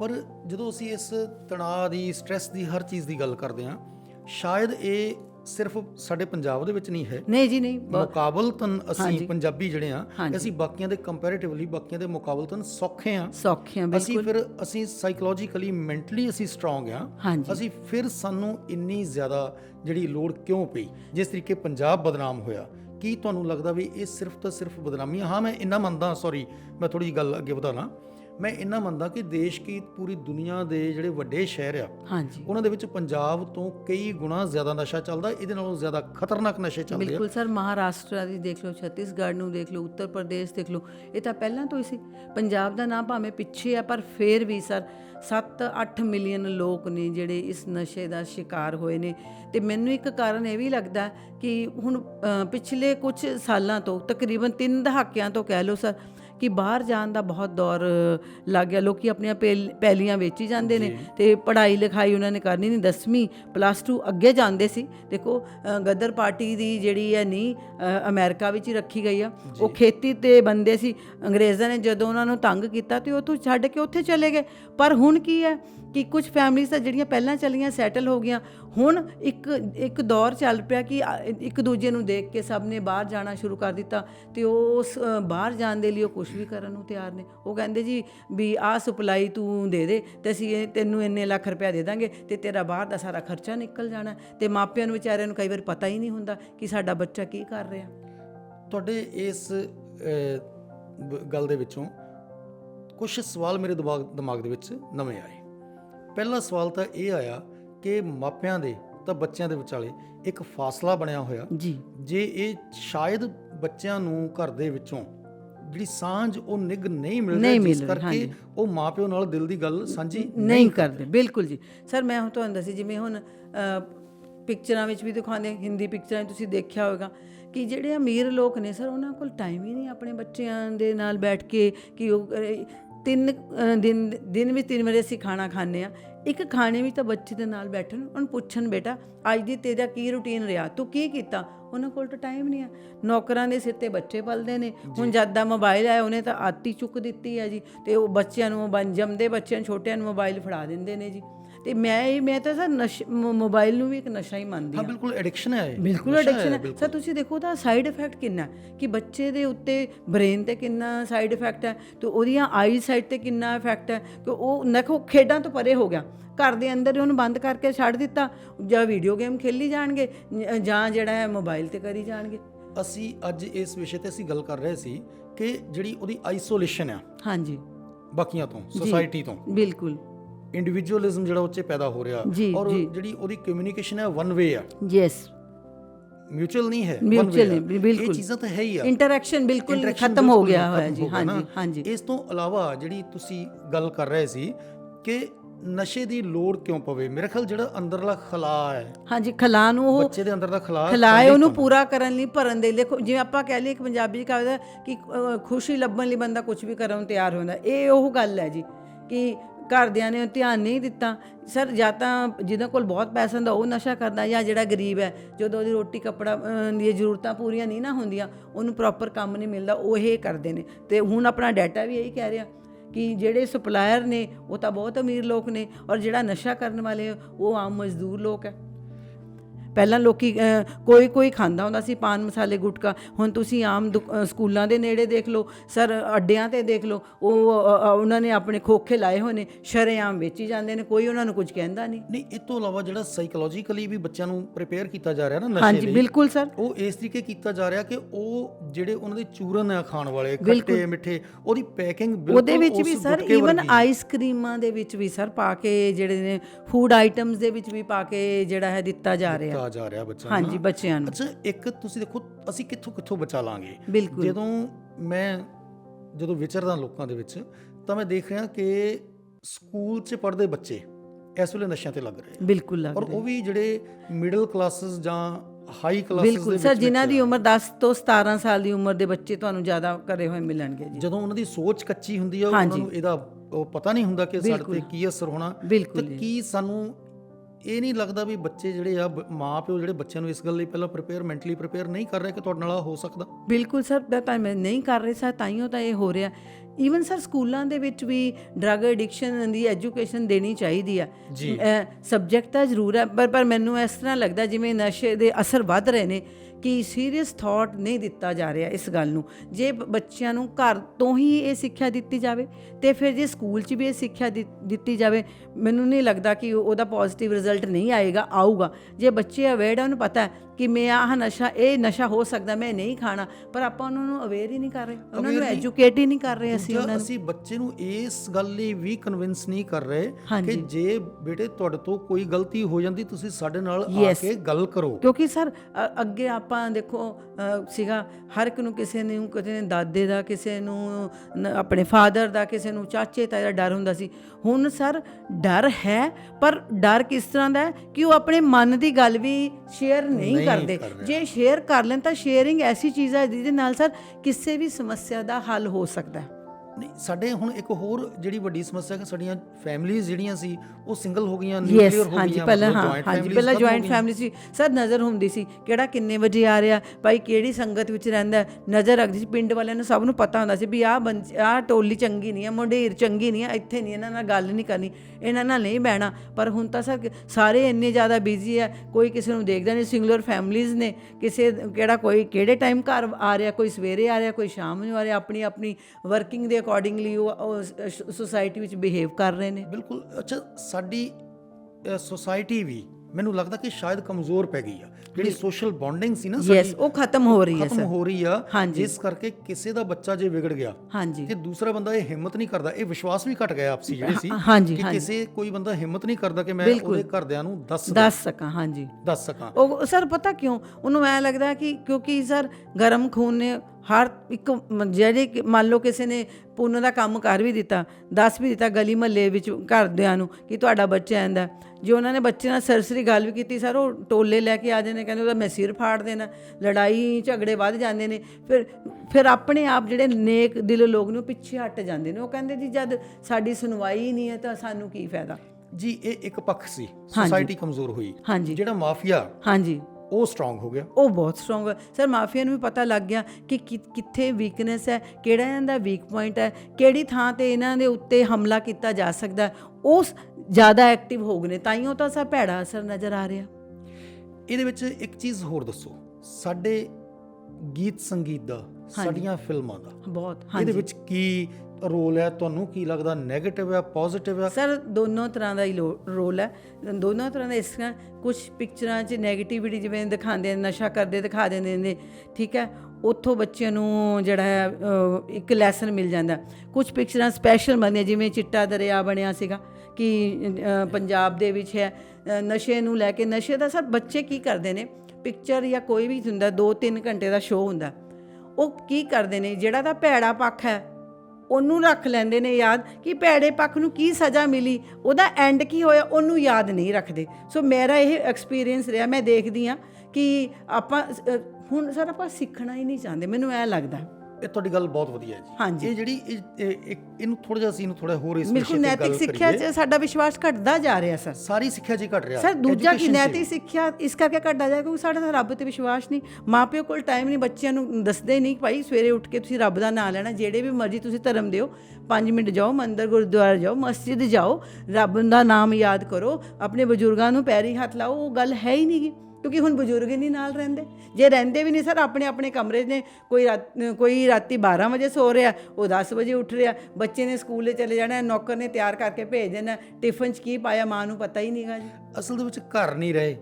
ਪਰ ਜਦੋਂ ਅਸੀਂ ਇਸ ਤਣਾਅ ਦੀ ਸਟ੍ਰੈਸ ਦੀ ਹਰ ਚੀਜ਼ ਦੀ ਗੱਲ ਕਰਦੇ ਹਾਂ ਸ਼ਾਇਦ ਇਹ ਸਿਰਫ ਸਾਡੇ ਪੰਜਾਬ ਦੇ ਵਿੱਚ ਨਹੀਂ ਹੈ। ਨਹੀਂ ਜੀ ਨਹੀਂ ਮੁਕਾਬਲਤਨ ਅਸੀਂ ਪੰਜਾਬੀ ਜਿਹੜੇ ਆ। ਅਸੀਂ ਬਾਕੀਆਂ ਦੇ ਕੰਪੈਰੀਟਿਵਲੀ ਬਾਕੀਆਂ ਦੇ ਮੁਕਾਬਲਤਨ ਸੌਖੇ ਆ ਸੌਖੀਆਂ ਅਸੀਂ ਬਿਲਕੁਲ। ਫਿਰ ਅਸੀਂ ਸਾਈਕੋਲੋਜੀਕਲੀ ਮੈਂਟਲੀ ਅਸੀਂ ਸਟਰੋਂਗ ਆ ਅਸੀਂ ਫਿਰ ਸਾਨੂੰ ਇੰਨੀ ਜ਼ਿਆਦਾ ਜਿਹੜੀ ਲੋੜ ਕਿਉਂ ਪਈ? ਜਿਸ ਤਰੀਕੇ ਪੰਜਾਬ ਬਦਨਾਮ ਹੋਇਆ। ਕੀ ਤੁਹਾਨੂੰ ਲੱਗਦਾ ਵੀ ਇਹ ਸਿਰਫ ਤਾਂ ਸਿਰਫ ਬਦਨਾਮੀ ਆ? ਹਾਂ ਮੈਂ ਇੰਨਾ ਮੰਨਦਾ ਸੌਰੀ ਮੈਂ ਥੋੜੀ ਗੱਲ ਅੱਗੇ ਵਧਾਣਾ ਮੈਂ ਇੰਨਾ ਮੰਨਦਾ ਕਿ ਦੇਸ਼ ਕੀ ਪੂਰੀ ਦੁਨੀਆ ਦੇ ਜਿਹੜੇ ਵੱਡੇ ਸ਼ਹਿਰ ਆ ਹਾਂਜੀ। ਉਹਨਾਂ ਦੇ ਵਿੱਚ ਪੰਜਾਬ ਤੋਂ ਕਈ ਗੁਣਾ ਜ਼ਿਆਦਾ ਨਸ਼ਾ ਚੱਲਦਾ ਇਹਦੇ ਨਾਲੋਂ ਜ਼ਿਆਦਾ ਖਤਰਨਾਕ ਨਸ਼ੇ ਚੱਲਦੇ ਆ। ਬਿਲਕੁਲ ਸਰ ਮਹਾਰਾਸ਼ਟਰ ਦੀ ਦੇਖ ਲਓ ਛੱਤੀਸਗੜ੍ਹ ਨੂੰ ਦੇਖ ਲਓ ਉੱਤਰ ਪ੍ਰਦੇਸ਼ ਦੇਖ ਲਓ ਇਹ ਤਾਂ ਪਹਿਲਾਂ ਤੋਂ ਹੀ ਸੀ। ਪੰਜਾਬ ਦਾ ਨਾਮ ਭਾਵੇਂ ਪਿੱਛੇ ਆ ਪਰ ਫੇਰ ਵੀ ਸਰ 7-8 ਮਿਲੀਅਨ ਲੋਕ ਨੇ ਜਿਹੜੇ ਇਸ ਨਸ਼ੇ ਦਾ ਸ਼ਿਕਾਰ ਹੋਏ ਨੇ। ਤੇ ਮੈਨੂੰ ਇੱਕ ਕਾਰਨ ਇਹ ਵੀ ਲੱਗਦਾ ਕਿ ਹੁਣ ਪਿਛਲੇ ਕੁਝ ਸਾਲਾਂ ਤੋਂ ਤਕਰੀਬਨ 3 ਦਹਾਕਿਆਂ ਤੋਂ ਕਹਿ ਲਓ ਸਰ ਕਿ ਬਾਹਰ ਜਾਣ ਦਾ ਬਹੁਤ ਦੌਰ ਲੱਗ ਗਿਆ। ਲੋਕੀ ਆਪਣੀਆਂ ਪੈਲੀਆਂ ਵੇਚੀ ਜਾਂਦੇ ਨੇ ਤੇ ਪੜ੍ਹਾਈ ਲਿਖਾਈ ਉਹਨਾਂ ਨੇ ਕਰਨੀ ਨਹੀਂ। 10ਵੀਂ ਪਲੱਸ 2 ਅੱਗੇ ਜਾਂਦੇ ਸੀ। ਦੇਖੋ ਗਦਰ ਪਾਰਟੀ ਦੀ ਜਿਹੜੀ ਹੈ ਨੀ ਅ, ਅਮਰੀਕਾ ਵਿੱਚ ਹੀ ਰੱਖੀ ਗਈ ਆ। ਉਹ ਖੇਤੀ ਤੇ ਬੰਦੇ ਸੀ। ਅੰਗਰੇਜ਼ਾਂ ਨੇ ਜਦੋਂ ਉਹਨਾਂ ਨੂੰ ਤੰਗ ਕੀਤਾ ਤੇ ਉੱਥੋਂ ਛੱਡ ਕੇ ਉੱਥੇ ਚਲੇ ਗਏ। ਪਰ ਹੁਣ ਕੀ ਹੈ? ਕਿ ਕੁਝ ਫੈਮਲੀਆਂ ਤਾਂ ਜਿਹੜੀਆਂ ਪਹਿਲਾਂ ਚੱਲੀਆਂ ਸੈਟਲ ਹੋ ਗਈਆਂ, ਹੁਣ ਇੱਕ ਇੱਕ ਦੌਰ ਚੱਲ ਪਿਆ ਕਿ ਇੱਕ ਦੂਜੇ ਨੂੰ ਦੇਖ ਕੇ ਸਭ ਨੇ ਬਾਹਰ ਜਾਣਾ ਸ਼ੁਰੂ ਕਰ ਦਿੱਤਾ ਤੇ ਉਸ ਬਾਹਰ ਜਾਣ ਦੇ ਲਈ ਉਹ ਕੁਝ ਵੀ ਕਰਨ ਨੂੰ ਤਿਆਰ ਨੇ। ਉਹ ਕਹਿੰਦੇ ਜੀ ਵੀ ਆਹ ਸਪਲਾਈ ਤੂੰ ਦੇ ਦੇ ਤੇ ਅਸੀਂ ਇਹ ਤੈਨੂੰ ਇੰਨੇ ਲੱਖ ਰੁਪਇਆ ਦੇ ਦਾਂਗੇ ਤੇ ਤੇਰਾ ਬਾਹਰ ਦਾ ਸਾਰਾ ਖਰਚਾ ਨਿਕਲ ਜਾਣਾ। ਤੇ ਮਾਪਿਆਂ ਨੂੰ ਵਿਚਾਰਿਆਂ ਨੂੰ ਕਈ ਵਾਰ ਪਤਾ ਹੀ ਨਹੀਂ ਹੁੰਦਾ ਕਿ ਸਾਡਾ ਬੱਚਾ ਕੀ ਕਰ ਰਿਹਾ। ਤੁਹਾਡੇ ਇਸ ਗੱਲ ਦੇ ਵਿੱਚੋਂ ਕੁਝ ਸਵਾਲ ਮੇਰੇ ਦਿਮਾਗ ਦਿਮਾਗ ਦੇ ਵਿੱਚ ਨਵੇਂ ਆਏ। ਪਹਿਲਾ ਸਵਾਲ ਤਾਂ ਇਹ ਆਇਆ ਕਿ ਮਾਪਿਆਂ ਦੇ ਤਾਂ ਬੱਚਿਆਂ ਦੇ ਵਿਚਾਲੇ ਇੱਕ ਫਾਸਲਾ ਬਣਿਆ ਹੋਇਆ। ਜੀ। ਜੇ ਇਹ ਸ਼ਾਇਦ ਬੱਚਿਆਂ ਨੂੰ ਘਰ ਦੇ ਵਿੱਚੋਂ ਜਿਹੜੀ ਸਾਂਝ ਉਹ ਨਿਗ ਨਹੀਂ ਮਿਲ ਰਹੀ ਰਹੀ, ਕਰਕੇ। ਉਹ ਮਾਪਿਓ ਨਾਲ ਦਿਲ ਦੀ ਗੱਲ ਸਾਂਝੀ ਨਹੀਂ ਕਰਦੇ। ਬਿਲਕੁਲ ਜੀ। ਸਰ ਮੈਂ ਹੁਣ ਤੁਹਾਨੂੰ ਦੱਸੀ ਜਿਵੇਂ ਹੁਣ ਪਿਕਚਰਾਂ ਵਿੱਚ ਵੀ ਦਿਖਾਉਂਦੇ ਹਿੰਦੀ ਪਿਕਚਰਾਂ 'ਚ ਤੁਸੀਂ ਦੇਖਿਆ ਹੋਵੇਗਾ ਕਿ ਜਿਹੜੇ ਅਮੀਰ ਲੋਕ ਨੇ ਸਰ ਉਹਨਾਂ ਕੋਲ ਟਾਈਮ ਹੀ ਨਹੀਂ ਆਪਣੇ ਬੱਚਿਆਂ ਦੇ ਨਾਲ ਬੈਠ ਕੇ ਕਿ ਉਹ ਤਿੰਨ ਦਿਨ ਦਿਨ ਵਿੱਚ ਤਿੰਨ ਵਾਰੀ ਅਸੀਂ ਖਾਣਾ ਖਾਂਦੇ ਆ ਇੱਕ ਖਾਣੇ ਵਿੱਚ ਤਾਂ ਬੱਚੇ ਦੇ ਨਾਲ ਬੈਠਣ ਉਹਨੂੰ ਪੁੱਛਣ ਬੇਟਾ ਅੱਜ ਦੀ ਤੇਰਾ ਕੀ ਰੁਟੀਨ ਰਿਹਾ? ਤੂੰ ਕੀ ਕੀਤਾ? ਉਹਨਾਂ ਕੋਲ ਤਾਂ ਟਾਈਮ ਨਹੀਂ ਆ ਨੌਕਰਾਂ ਦੇ ਸਿਰ ਤੇ ਬੱਚੇ ਪਲਦੇ ਨੇ। ਹੁਣ ਜਦ ਦਾ ਮੋਬਾਈਲ ਆਇਆ ਉਹਨੇ ਤਾਂ ਆਤੀ ਚੁੱਕ ਦਿੱਤੀ ਹੈ ਜੀ। ਤੇ ਉਹ ਬੱਚਿਆਂ ਨੂੰ ਜੰਮਦੇ ਬੱਚਿਆਂ ਛੋਟਿਆਂ ਨੂੰ ਮੋਬਾਈਲ ਫੜਾ ਦਿੰਦੇ ਨੇ ਜੀ। ਤੇ ਮੈਂ ਇਹ ਮੈਂ ਤਾਂ ਸਰ ਮੋਬਾਈਲ ਨੂੰ ਵੀ ਇੱਕ ਨਸ਼ਾ ਹੀ ਮੰਨਦੀ ਹਾਂ ਹਾਂ। ਬਿਲਕੁਲ ਐਡਿਕਸ਼ਨ ਹੈ ਇਹ। ਬਿਲਕੁਲ ਨਸ਼ਾ ਐਡਿਕਸ਼ਨ ਹੈ ਬਿਲਕੁਲ। ਸਰ ਤੁਸੀਂ ਦੇਖੋ ਉਹਦਾ ਸਾਈਡ ਇਫੈਕਟ ਕਿੰਨਾ ਕਿ ਬੱਚੇ ਦੇ ਉੱਤੇ ਬ੍ਰੇਨ ਤੇ ਕਿੰਨਾ ਸਾਈਡ ਇਫੈਕਟ ਹੈ ਤੇ ਉਹਦੀਆਂ ਆਈ ਸਾਈਡ ਤੇ ਕਿੰਨਾ ਇਫੈਕਟ ਹੈ ਕਿ ਉਹ ਦੇਖੋ ਖੇਡਾਂ ਤੋਂ ਪਰੇ ਹੋ ਗਿਆ। ਘਰ ਦੇ ਅੰਦਰ ਹੀ ਉਹਨੂੰ ਬੰਦ ਕਰਕੇ ਛੱਡ ਦਿੱਤਾ। ਜਾਂ ਵੀਡੀਓ ਗੇਮ ਖੇਲੀ ਜਾਣਗੇ ਜ- ਜਾਂ ਜਿਹੜਾ ਹੈ ਮੋਬਾਈਲ ਤੇ ਕਰੀ ਜਾਣਗੇ। ਅਸੀਂ ਅੱਜ ਇਸ ਵਿਸ਼ੇ ਤੇ ਅਸੀਂ ਗੱਲ ਕਰ ਰਹੇ ਸੀ ਕਿ ਜਿਹੜੀ ਉਹਦੀ ਆਈਸੋਲੇਸ਼ਨ ਆ ਹਾਂਜੀ। ਬਾਕੀਆਂ ਤੋਂ ਸੋਸਾਇਟੀ ਤੋਂ। ਬਿਲਕੁਲ। ਇੰਡੀਵਿਜੂਅਲਿਜ਼ਮ ਜਿਹੜਾ ਉੱਚੇ ਪੈਦਾ ਹੋ ਰਿਹਾ। ਜੀ, ਔਰ ਜੀ। ਜਿਹੜੀ ਉਹਦੀ ਕਮਿਊਨੀਕੇਸ਼ਨ ਹੈ ਵਨ ਵੇ ਆ। ਯੈਸ ਮਿਊਚੁਅਲ ਨਹੀਂ ਹੈ one way Mutual ਆ। ਨਹੀਂ, ਬਿ- ਬਿਲਕੁਲ। ਇਹ ਚੀਜ਼ਾਂ ਤਾਂ ਹੈ ਹੀ ਆ। ਇੰਟਰੈਕਸ਼ਨ ਬਿਲਕੁਲ Interaction ਖਤਮ ਹੋ ਬਿਲਕੁਲ ਗਿਆ ਖਤਮ ਹੋਇਆ ਜੀ ਹੋ ਗਿਆ ਨਾ। ਹਾਂਜੀ। ਹਾਂਜੀ ਇਸ ਤੋਂ ਇਲਾਵਾ ਜਿਹੜੀ ਤੁਸੀਂ ਗੱਲ ਕਰ ਰਹੇ ਸੀ ਕਿ ਨਸ਼ੇ ਦੀ ਲੋੜ ਕਿਉਂ ਪਵੇ? ਮੇਰੇ ਖਿਆਲ ਜਿਹੜਾ ਅੰਦਰਲਾ ਖਲਾ ਹੈ। ਹਾਂਜੀ ਖਲਾ ਨੂੰ ਉਹ ਬੱਚੇ ਦੇ ਅੰਦਰ ਦਾ ਖਲਾ ਖਲਾਏ ਉਹਨੂੰ ਪੂਰਾ ਕਰਨ ਲਈ ਭਰਨ ਦੇ ਲਈ। ਦੇਖੋ ਜਿਵੇਂ ਆਪਾਂ ਕਹਿ ਲਈਏ ਕਿ ਪੰਜਾਬੀ ਕਹਾਵਤ ਹੈ ਕਿ ਖੁਸ਼ੀ ਲੱਭਣ ਲਈ ਬੰਦਾ ਕੁਝ ਵੀ ਕਰਨ ਨੂੰ ਤਿਆਰ ਹੁੰਦਾ। ਇਹ ਉਹ ਗੱਲ ਹੈ ਜੀ ਕਿ ਘਰਦਿਆਂ ਨੇ ਧਿਆਨ ਨਹੀਂ ਦਿੱਤਾ। ਸਰ ਜਾਂ ਤਾਂ ਜਿਹਨਾਂ ਕੋਲ ਬਹੁਤ ਪੈਸਾ ਹੁੰਦਾ ਉਹ ਨਸ਼ਾ ਕਰਦਾ ਜਾਂ ਜਿਹੜਾ ਗਰੀਬ ਹੈ ਜਦੋਂ ਉਹਦੀ ਰੋਟੀ ਕੱਪੜਾ ਅ, ਦੀਆਂ ਜ਼ਰੂਰਤਾਂ ਪੂਰੀਆਂ ਨਹੀਂ ਨਾ ਹੁੰਦੀਆਂ ਉਹਨੂੰ ਪ੍ਰੋਪਰ ਕੰਮ ਨਹੀਂ ਮਿਲਦਾ ਉਹ ਇਹ ਕਰਦੇ ਨੇ। ਤੇ ਹੁਣ ਆਪਣਾ ਡਾਟਾ ਵੀ ਇਹੀ ਕਹਿ ਰਿਹਾ ਕਿ ਜਿਹੜੇ ਸਪਲਾਇਰ ਨੇ ਉਹ ਤਾਂ ਬਹੁਤ ਅਮੀਰ ਲੋਕ ਨੇ ਔਰ ਜਿਹੜਾ ਨਸ਼ਾ ਕਰਨ ਵਾਲੇ ਉਹ ਆਮ ਮਜ਼ਦੂਰ ਲੋਕ ਹੈ। ਪਹਿਲਾਂ ਲੋਕੀ ਕੋਈ ਕੋਈ ਖਾਂਦਾ ਹੁੰਦਾ ਸੀ ਪਾਨ ਮਸਾਲੇ ਗੁਟਕਾ। ਹੁਣ ਤੁਸੀਂ ਆਮ ਸਕੂਲਾਂ ਦੇ ਨੇੜੇ ਦੇਖ ਲਓ ਸਰ ਅੱਡਿਆਂ ਤੇ ਦੇਖ ਲਓ ਉਹ ਉਹਨਾਂ ਨੇ ਆਪਣੇ ਖੋਖੇ ਲਾਏ ਹੋਏ ਨੇ ਸ਼ਰੇਆਮ ਵੇਚੀ ਜਾਂਦੇ ਨੇ ਕੋਈ ਉਹਨਾਂ ਨੂੰ ਕੁਝ ਕਹਿੰਦਾ ਨਹੀਂ। ਨਹੀਂ ਇਹ ਤੋਂ ਇਲਾਵਾ ਜਿਹੜਾ ਸਾਈਕੋਲੋਜੀਕਲੀ ਵੀ ਬੱਚਿਆਂ ਨੂੰ ਪ੍ਰਿਪੇਅਰ ਕੀਤਾ ਜਾ ਰਿਹਾ ਨਾ ਨਸ਼ੇ ਹਾਂਜੀ ਲਈ ਬਿਲਕੁਲ ਸਰ। ਉਹ ਇਸ ਤਰੀਕੇ ਕੀਤਾ ਜਾ ਰਿਹਾ ਕਿ ਉਹ ਜਿਹੜੇ ਉਹਨਾਂ ਦੇ ਚੂਰਨ ਆ ਖਾਣ ਵਾਲੇ ਖੱਟੇ ਮਿੱਠੇ ਉਹਦੀ ਪੈਕਿੰਗ ਬਿਲਕੁਲ ਉਹਦੇ ਵਿੱਚ ਵੀ ਸਰ ਈਵਨ। ਆਈਸਕ੍ਰੀਮਾਂ ਦੇ ਵਿੱਚ ਵੀ ਸਰ ਪਾ ਕੇ ਜਿਹੜੇ ਨੇ ਫੂਡ ਆਈਟਮਸ ਦੇ ਵਿੱਚ ਵੀ ਪਾ ਕੇ ਜਿਹੜਾ ਹੈ ਦਿੱਤਾ ਜਾ ਰਿਹਾ। ਦਿੱਤਾ ਜਾ ਰਿਹਾ ਬੱਚਿਆਂ ਨੂੰ ਹਾਂਜੀ ਬੱਚਿਆਂ ਨੂੰ। ਅੱਛਾ ਇੱਕ ਤੁਸੀਂ ਦੇਖੋ ਅਸੀਂ ਕਿੱਥੋਂ ਕਿੱਥੋਂ ਬਚਾ ਲਾਂਗੇ? ਜਦੋਂ ਮੈਂ ਜਦੋਂ ਵਿਚਰਦਾ ਲੋਕਾਂ ਦੇ ਵਿੱਚ ਤਾਂ ਮੈਂ ਦੇਖ ਰਿਹਾ ਕਿ ਸਕੂਲ 'ਚ ਪੜ੍ਹਦੇ ਬੱਚੇ ਇਸ ਵੇਲੇ ਨਸ਼ਿਆਂ ਤੇ ਲੱਗ ਰਹੇ ਬਿਲਕੁਲ ਲੱਗ ਔਰ ਉਹ ਵੀ ਜਿਹੜੇ ਮਿਡਲ ਕਲਾਸਿਸ ਜਾਂ ਹਾਈ ਕਲਾਸਿਸ ਦੇ ਬਿਲਕੁਲ। ਸਰ ਜਿਨ੍ਹਾਂ ਦੀ ਉਮਰ 10 ਤੋਂ 17 ਸਾਲ ਦੀ ਉਮਰ ਦੇ ਬੱਚੇ ਤੁਹਾਨੂੰ ਜ਼ਿਆਦਾ ਕਰੇ ਹੋਏ ਮਿਲਣਗੇ ਜੀ। ਜਦੋਂ ਉਹਨਾਂ ਦੀ ਸੋਚ ਕੱਚੀ ਹੁੰਦੀ ਆ ਉਹਨਾਂ ਨੂੰ ਇਹਦਾ ਉਹ ਪਤਾ ਨਹੀਂ ਹੁੰਦਾ ਕਿ ਸਾਡੇ ਤੇ ਕੀ ਅਸਰ ਹੋਣਾ ਤੇ ਕੀ ਸਾਨੂੰ ਇਹ ਨਹੀਂ ਲੱਗਦਾ ਵੀ ਬੱਚੇ ਜਿਹੜੇ ਆ ਬ- ਮਾਂ ਪਿਓ ਜਿਹੜੇ ਬੱਚਿਆਂ ਨੂੰ ਇਸ ਗੱਲ ਲਈ ਪਹਿਲਾਂ ਪ੍ਰਿਪੇਅਰ ਮੈਂਟਲੀ ਪ੍ਰਿਪੇਅਰ ਨਹੀਂ ਕਰ ਰਹੇ ਕਿ ਤੁਹਾਡੇ ਨਾਲ ਹੋ ਸਕਦਾ? ਬਿਲਕੁਲ ਸਰ ਤਾਂ ਮੈਂ ਨਹੀਂ ਕਰ ਰਹੇ ਸਰ ਤਾਈਓ ਤਾਂ ਇਹ ਹੋ ਰਿਹਾ। ਈਵਨ ਸਰ ਸਕੂਲਾਂ ਦੇ ਵਿੱਚ ਵੀ ਡਰੱਗ ਐਡਿਕਸ਼ਨ ਦੀ ਐਜੂਕੇਸ਼ਨ ਦੇਣੀ ਚਾਹੀਦੀ ਆ। ਸਬਜੈਕਟ ਤਾਂ ਜ਼ਰੂਰ ਹੈ ਪਰ ਪਰ ਮੈਨੂੰ ਇਸ ਤਰ੍ਹਾਂ ਲੱਗਦਾ ਜਿਵੇਂ ਨਸ਼ੇ ਦੇ ਅਸਰ ਵੱਧ ਰਹੇ ਨੇ। ਕਿ ਸੀਰੀਅਸ ਥਾਟ ਨਹੀਂ ਦਿੱਤਾ ਜਾ ਰਿਹਾ ਇਸ ਗੱਲ ਨੂੰ। ਜੇ ਬੱਚਿਆਂ ਨੂੰ ਘਰ ਤੋਂ ਹੀ ਇਹ ਸਿੱਖਿਆ ਦਿੱਤੀ ਜਾਵੇ ਤੇ ਫਿਰ ਜੇ ਸਕੂਲ 'ਚ ਵੀ ਇਹ ਸਿੱਖਿਆ ਦਿੱਤੀ ਜਾਵੇ ਮੈਨੂੰ ਨਹੀਂ ਲੱਗਦਾ ਕਿ ਉਹ- ਉਹਦਾ ਪੋਜ਼ਿਟਿਵ ਰਿਜ਼ਲਟ ਨਹੀਂ ਆਏਗਾ ਆਊਗਾ। ਜੇ ਬੱਚੇ ਅਵੇਅਰ ਉਹਨੂੰ ਪਤਾ ਹੈ ਕਿ ਮੈਂ ਆਹ ਨਸ਼ਾ ਇਹ ਨਸ਼ਾ ਹੋ ਸਕਦਾ ਮੈਂ ਨਹੀਂ ਖਾਣਾ ਪਰ ਆਪਾਂ ਉਹਨਾਂ ਨੂੰ ਅਵੇਅਰ ਹੀ ਨਹੀਂ ਕਰ ਰਹੇ ਉਹਨਾਂ ਨੂੰ ਐਜੂਕੇਟ ਹੀ ਨਹੀਂ ਕਰ ਰਹੇ ਅਸੀਂ ਦੂਜਾ ਅਸੀਂ ਬੱਚੇ ਨੂੰ ਇਸ ਗੱਲ ਲਈ ਵੀ ਕਨਵਿੰਸ ਨਹੀਂ ਕਰ ਰਹੇ ਕਿ। ਜੇ ਬੇਟੇ ਤੁਹਾਡੇ ਤੋਂ ਕੋਈ ਗਲਤੀ ਹੋ ਜਾਂਦੀ ਤੁਸੀਂ ਸਾਡੇ ਨਾਲ ਆ. ਕੇ ਗੱਲ ਕਰੋ। ਕਿਉਂਕਿ ਸਰ ਅੱਗੇ ਆਪਾਂ ਦੇਖੋ ਅ, ਸੀਗਾ ਹਰ ਇੱਕ ਨੂੰ ਕਿਸੇ ਨੂੰ ਕਿਸੇ ਨੇ ਦਾਦੇ ਦਾ ਕਿਸੇ ਨੂੰ ਆਪਣੇ ਫਾਦਰ ਦਾ ਕਿਸੇ ਨੂੰ ਚਾਚੇ ਤਾਏ ਦਾ ਡਰ ਹੁੰਦਾ ਸੀ। ਹੁਣ ਸਰ ਡਰ ਹੈ ਪਰ ਡਰ ਕਿਸ ਤਰ੍ਹਾਂ ਦਾ ਹੈ ਕਿ ਉਹ ਆਪਣੇ ਮਨ ਦੀ ਗੱਲ ਵੀ ਸ਼ੇਅਰ ਨਹੀਂ ਕਰਦੇ। ਜੇ ਸ਼ੇਅਰ ਕਰ ਲੈਣ ਤਾਂ ਸ਼ੇਅਰਿੰਗ ਐਸੀ ਚੀਜ਼ ਹੈ ਜਿਹਦੇ ਨਾਲ ਸਰ ਕਿਸੇ ਵੀ ਸਮੱਸਿਆ ਦਾ ਹੱਲ ਹੋ ਸਕਦਾ ਹੈ। ਨਹੀਂ ਸਾਡੇ ਹੁਣ ਇੱਕ ਹੋਰ ਜਿਹੜੀ ਵੱਡੀ ਸਮੱਸਿਆ ਕਿ ਸਾਡੀਆਂ ਫੈਮਿਲੀਆਂ ਜਿਹੜੀਆਂ ਸੀ ਉਹ ਸਿੰਗਲ ਹੋ ਗਈਆਂ ਨਿਊਕਲੀਅਰ ਹੋ ਹਾਂਜੀ ਗਈਆਂ ਪਹਿਲਾਂ ਹਾਂ ਹਾਂਜੀ ਪਹਿਲਾਂ ਹੋ ਜੁਆਇੰਟ। ਫੈਮਿਲੀ ਸੀ ਸਰ ਨਜ਼ਰ ਹੁੰਦੀ ਸੀ ਕਿਹੜਾ ਕਿੰਨੇ ਵਜੇ ਆ ਰਿਹਾ ਭਾਈ ਕਿਹੜੀ ਸੰਗਤ ਵਿੱਚ ਰਹਿੰਦਾ ਹੈ, ਨਜ਼ਰ ਰੱਖਦੀ ਸੀ ਪਿੰਡ ਵਾਲਿਆਂ ਨੂੰ ਸਭ ਨੂੰ ਪਤਾ ਹੁੰਦਾ ਸੀ ਵੀ ਆਹ ਆਹ ਟੋਲੀ ਚੰਗੀ ਨਹੀਂ ਆ ਮੁੰਡੇਰ ਚੰਗੀ ਨਹੀਂ ਆ ਇੱਥੇ ਨਹੀਂ ਇਹਨਾਂ ਨਾਲ ਗੱਲ ਨਹੀਂ ਕਰਨੀ ਇਹਨਾਂ ਨਾਲ ਨਹੀਂ ਬਹਿਣਾ ਪਰ ਹੁਣ ਤਾਂ ਸਰ ਸਾਰੇ ਇੰਨੇ ਜ਼ਿਆਦਾ ਬਿਜ਼ੀ ਹੈ ਕੋਈ ਕਿਸੇ ਨੂੰ ਦੇਖਦਾ ਨਹੀਂ ਸਿੰਗੂਲਰ ਫੈਮਲੀਆਂ ਨੇ ਕਿਸੇ ਕਿਹੜਾ ਕੋਈ ਕਿਹੜੇ ਟਾਈਮ ਘਰ ਆ ਰਿਹਾ ਕੋਈ ਸਵੇਰੇ ਆ ਰਿਹਾ ਕੋਈ ਸ਼ਾਮ ਨੂੰ ਆ ਰਿਹਾ ਆਪਣੀ ਆਪਣੀ ਵਰਕਿੰਗ ਦੇ ਅਕੋਰਡਿੰਗਲੀ ਉਹ ਸੁਸਾਇਟੀ ਵਿੱਚ ਬਿਹੇਵ ਕਰ ਰਹੇ ਨੇ। ਬਿਲਕੁਲ ਅੱਛਾ ਸਾਡੀ ਸੋਸਾਇਟੀ ਵੀ ਮੈਨੂੰ ਲੱਗਦਾ ਕਿ ਸ਼ਾਇਦ ਕਮਜ਼ੋਰ ਪੈ ਗਈ ਆ। ਜਿਹੜੀ ਸੋਸ਼ਲ ਬੌਂਡਿੰਗ ਸੀ ਨਾ ਯੈਸ ਉਹ ਖਤਮ ਹੋ ਰਹੀ ਹੈ ਖਤਮ ਹੋ ਰਹੀ ਆ। ਜਿਸ ਕਰਕੇ ਕਿਸੇ ਦਾ ਬੱਚਾ ਜੇ ਵਿਗੜ ਗਿਆ ਤੇ ਦੂਸਰਾ ਬੰਦਾ ਇਹ ਹਿੰਮਤ ਨਹੀਂ ਕਰਦਾ ਇਹ ਵਿਸ਼ਵਾਸ ਵੀ ਘਟ ਗਿਆ ਆਪਸੀ ਜਿਹੜੇ ਸੀ ਕਿ ਕਿਸੇ ਕੋਈ ਬੰਦਾ ਹਿੰਮਤ ਨਹੀਂ ਕਰਦਾ ਕਿ ਮੈਂ। ਉਹਦੇ ਘਰਦਿਆਂ ਨੂੰ ਦੱਸ ਦੱਸ ਸਕਾਂ। ਹਾਂਜੀ। ਦੱਸ ਸਕਾਂ। ਉਹ ਸਰ ਪਤਾ ਕਿਉਂ? ਉਹਨੂੰ ਐ ਲੱਗਦਾ ਕਿ ਕਿਉਂਕਿ ਸਰ ਗਰਮ ਖੂਨ ਨੇ ਹਰ ਇੱਕ ਜਿਹੜੇ ਕਿ ਮੰਨ ਲਓ ਕਿਸੇ ਨੇ ਪੁੰਨ ਦਾ ਕੰਮ ਕਰ ਵੀ ਦਿੱਤਾ ਦੱਸ ਵੀ ਦਿੱਤਾ ਗਲੀ ਮਹੱਲੇ ਵਿੱਚ ਘਰਦਿਆਂ ਨੂੰ ਕਿ ਤੁਹਾਡਾ ਬੱਚਾ ਆਂਦਾ ਜੇ ਉਹਨਾਂ ਨੇ ਬੱਚੇ ਨਾਲ ਸਰਸਰੀ ਗੱਲ ਵੀ ਕੀਤੀ ਸਰ ਉਹ ਟੋਲੇ ਲੈ ਕੇ ਆ ਜਾਂਦੇ ਕਹਿੰਦੇ ਉਹਦਾ ਮੈਂ ਸਿਰ ਫਾੜ ਦੇਣਾ ਲੜਾਈ ਝਗੜੇ ਵੱਧ ਜਾਂਦੇ ਨੇ ਫਿਰ ਫਿਰ ਆਪਣੇ ਆਪ ਜਿਹੜੇ ਨੇਕ ਦਿਲ ਲੋਕ ਨੇ ਉਹ ਪਿੱਛੇ ਹਟ ਜਾਂਦੇ ਨੇ। ਉਹ ਕਹਿੰਦੇ ਜੀ ਜਦ ਸਾਡੀ ਸੁਣਵਾਈ ਨਹੀਂ ਹੈ ਤਾਂ ਸਾਨੂੰ ਕੀ ਫਾਇਦਾ? ਜੀ ਇਹ ਇੱਕ ਪੱਖ ਸੀ ਸੋਸਾਇਟੀ ਕਮਜ਼ੋਰ ਹੋਈ। ਹਾਂਜੀ। ਜਿਹੜਾ ਮਾਫੀਆ ਹਾਂਜੀ। ਉਹ ਸਟਰੋਂਗ ਹੋ ਗਿਆ। ਉਹ ਬਹੁਤ ਸਟਰੋਂਗ ਹੈ ਸਰ ਮਾਫੀਆ ਨੂੰ ਵੀ ਪਤਾ ਲੱਗ ਗਿਆ ਕਿ ਕਿੱਥੇ ਵੀਕਨੈਸ ਹੈ ਕਿਹੜਾ ਇਹਨਾਂ ਦਾ ਵੀਕ ਪੁਆਇੰਟ ਹੈ ਕਿਹੜੀ ਥਾਂ ਤੇ ਇਹਨਾਂ ਦੇ ਉੱਤੇ ਹਮਲਾ ਕੀਤਾ ਜਾ ਸਕਦਾ ਉਹ ਜ਼ਿਆਦਾ ਐਕਟਿਵ ਹੋ ਗਏ ਨੇ ਤਾਂ ਹੀ ਉਹ ਤਾਂ ਸਰ ਭੈੜਾ ਅਸਰ ਨਜ਼ਰ ਆ ਰਿਹਾ। ਇਹਦੇ ਵਿੱਚ ਇੱਕ ਚੀਜ਼ ਹੋਰ ਦੱਸੋ। ਸਾਡੇ ਗੀਤ ਸੰਗੀਤ ਦਾ ਸਾਡੀਆਂ ਫਿਲਮਾਂ ਦਾ ਬਹੁਤ ਇਹਦੇ ਵਿੱਚ ਕੀ ਰੋਲ ਹੈ, ਤੁਹਾਨੂੰ ਕੀ ਲੱਗਦਾ 네ਗੇਟਿਵ ਹੈ ਪੋਜ਼ਿਟਿਵ ਹੈ? ਸਰ ਦੋਨੋਂ ਤਰ੍ਹਾਂ ਦਾ ਹੀ ਰੋਲ ਹੈ। ਦੋਨੋਂ ਤਰ੍ਹਾਂ ਦਾ ਇਸ ਤਰ੍ਹਾਂ ਕੁਝ ਪਿਕਚਰਾਂ 'ਚ 네ਗੇਟਿਵਿਟੀ ਜਿਵੇਂ ਦਿਖਾਉਂਦੇ ਨਸ਼ਾ ਕਰਦੇ ਦਿਖਾ ਦਿੰਦੇ ਨੇ, ਠੀਕ ਹੈ? ਉੱਥੋਂ ਬੱਚਿਆਂ ਨੂੰ ਜਿਹੜਾ ਹੈ ਇੱਕ ਲੈਸਨ ਮਿਲ ਜਾਂਦਾ। ਕੁਝ ਪਿਕਚਰਾਂ ਸਪੈਸ਼ਲ ਬਣਦੀਆਂ, ਜਿਵੇਂ ਚਿੱਟਾ ਦਰਿਆ ਬਣਿਆ ਸੀਗਾ ਕਿ ਪੰਜਾਬ ਦੇ ਵਿੱਚ ਹੈ। ਨਸ਼ੇ ਨੂੰ ਲੈ ਕੇ, ਨਸ਼ੇ ਦਾ ਸਰ ਬੱਚੇ ਕੀ ਕਰਦੇ ਨੇ? ਪਿਕਚਰ ਜਾਂ ਕੋਈ ਵੀ ਹੁੰਦਾ 2-3 ਘੰਟੇ ਦਾ ਸ਼ੋਅ ਹੁੰਦਾ। ਉਹ ਕੀ ਕਰਦੇ ਨੇ? ਜਿਹੜਾ ਤਾਂ ਭੈੜਾ ਪੱਖ ਹੈ ਉਹਨੂੰ ਰੱਖ ਲੈਂਦੇ ਨੇ ਯਾਦ ਕਿ ਭੈੜੇ ਪੱਖ ਨੂੰ ਕੀ ਸਜ਼ਾ ਮਿਲੀ, ਉਹਦਾ ਐਂਡ ਕੀ ਹੋਇਆ ਉਹਨੂੰ ਯਾਦ ਨਹੀਂ ਰੱਖਦੇ। ਸੋ ਮੇਰਾ ਇਹ ਐਕਸਪੀਰੀਅੰਸ ਰਿਹਾ, ਮੈਂ ਦੇਖਦੀ ਆ ਕਿ ਆਪਾਂ ਹੁਣ ਸਰ ਆਪਾਂ ਸਿੱਖਣਾ ਹੀ ਨਹੀਂ ਚਾਹੁੰਦੇ, ਮੈਨੂੰ ਐ ਲੱਗਦਾ। ਇਹ ਤੁਹਾਡੀ ਗੱਲ ਬਹੁਤ ਵਧੀਆ ਜੀ। ਹਾਂਜੀ। ਇਹ ਜਿਹੜੀ ਇਹ- ਇਹ- ਇੱਕ- ਇਹਨੂੰ ਥੋੜਾ ਜਿਹਾ ਅਸੀਂ ਇਹਨੂੰ ਥੋੜਾ ਹੋਰ ਇਸ ਬਿਲਕੁਲ ਨੈਤਿਕ ਸਿੱਖਿਆ 'ਚ ਸਾਡਾ ਵਿਸ਼ਵਾਸ ਘਟਦਾ ਜਾ ਰਿਹਾ ਸਰ। ਸਾਰੀ ਸਿੱਖਿਆ ਜੀ ਘਟ ਰਿਹਾ। ਸਰ ਦੂਜਾ ਕੀ 'ਚ ਨੈਤਿਕ। ਸਿੱਖਿਆ ਇਸ ਕਰਕੇ ਘਟਦਾ ਜਾਏ ਕਿਉਂਕਿ ਸਾਡਾ ਰੱਬ ਤੇ ਵਿਸ਼ਵਾਸ ਨਹੀਂ। ਮਾਪਿਓ ਕੋਲ ਟਾਈਮ ਨਹੀਂ ਬੱਚਿਆਂ ਨੂੰ ਦੱਸਦੇ ਹੀ ਨਹੀਂ ਭਾਈ ਸਵੇਰੇ ਉੱਠ ਕੇ ਤੁਸੀਂ ਰੱਬ ਦਾ ਨਾਮ ਲੈਣਾ ਜਿਹੜੇ ਵੀ ਮਰਜ਼ੀ ਤੁਸੀਂ ਧਰਮ ਦਿਓ। 5 ਮਿੰਟ ਜਾਓ ਮੰਦਰ ਗੁਰਦੁਆਰਾ ਜਾਓ ਮਸਜਿਦ ਜਾਓ ਰੱਬ ਦਾ ਨਾਮ ਯਾਦ ਕਰੋ ਆਪਣੇ ਬਜ਼ੁਰਗਾਂ ਨੂੰ ਪੈਰੀ ਹੱਥ ਲਾਓ ਉਹ ਗੱਲ ਹੈ ਹੀ ਨਹੀਂਗੀ ਕਿਉਂਕਿ ਹੁਣ ਬਜ਼ੁਰਗ ਹੀ ਨਹੀਂ ਨਾਲ ਰਹਿੰਦੇ। ਜੇ ਰਹਿੰਦੇ ਵੀ ਨਹੀਂ ਸਰ, ਆਪਣੇ ਆਪਣੇ ਕਮਰੇ ਨੇ, ਕੋਈ ਰਾਤ, ਕੋਈ ਰਾਤੀ 12 ਵਜੇ ਸੋ ਰਿਹਾ, ਉਹ 10 ਵਜੇ ਉੱਠ ਰਿਹਾ, ਬੱਚੇ ਨੇ ਸਕੂਲੇ ਚਲੇ ਜਾਣਾ, ਨੌਕਰ ਨੇ ਤਿਆਰ ਕਰਕੇ ਭੇਜ ਦੇਣਾ ਟਿਫਨ 'ਚ ਕੀ ਪਾਇਆ, ਮਾਂ ਨੂੰ ਪਤਾ ਹੀ ਨਹੀਂਗਾ ਜੀ। ਅਸਲ ਦੇ ਵਿੱਚ ਘਰ ਨਹੀਂ ਰਹੇ।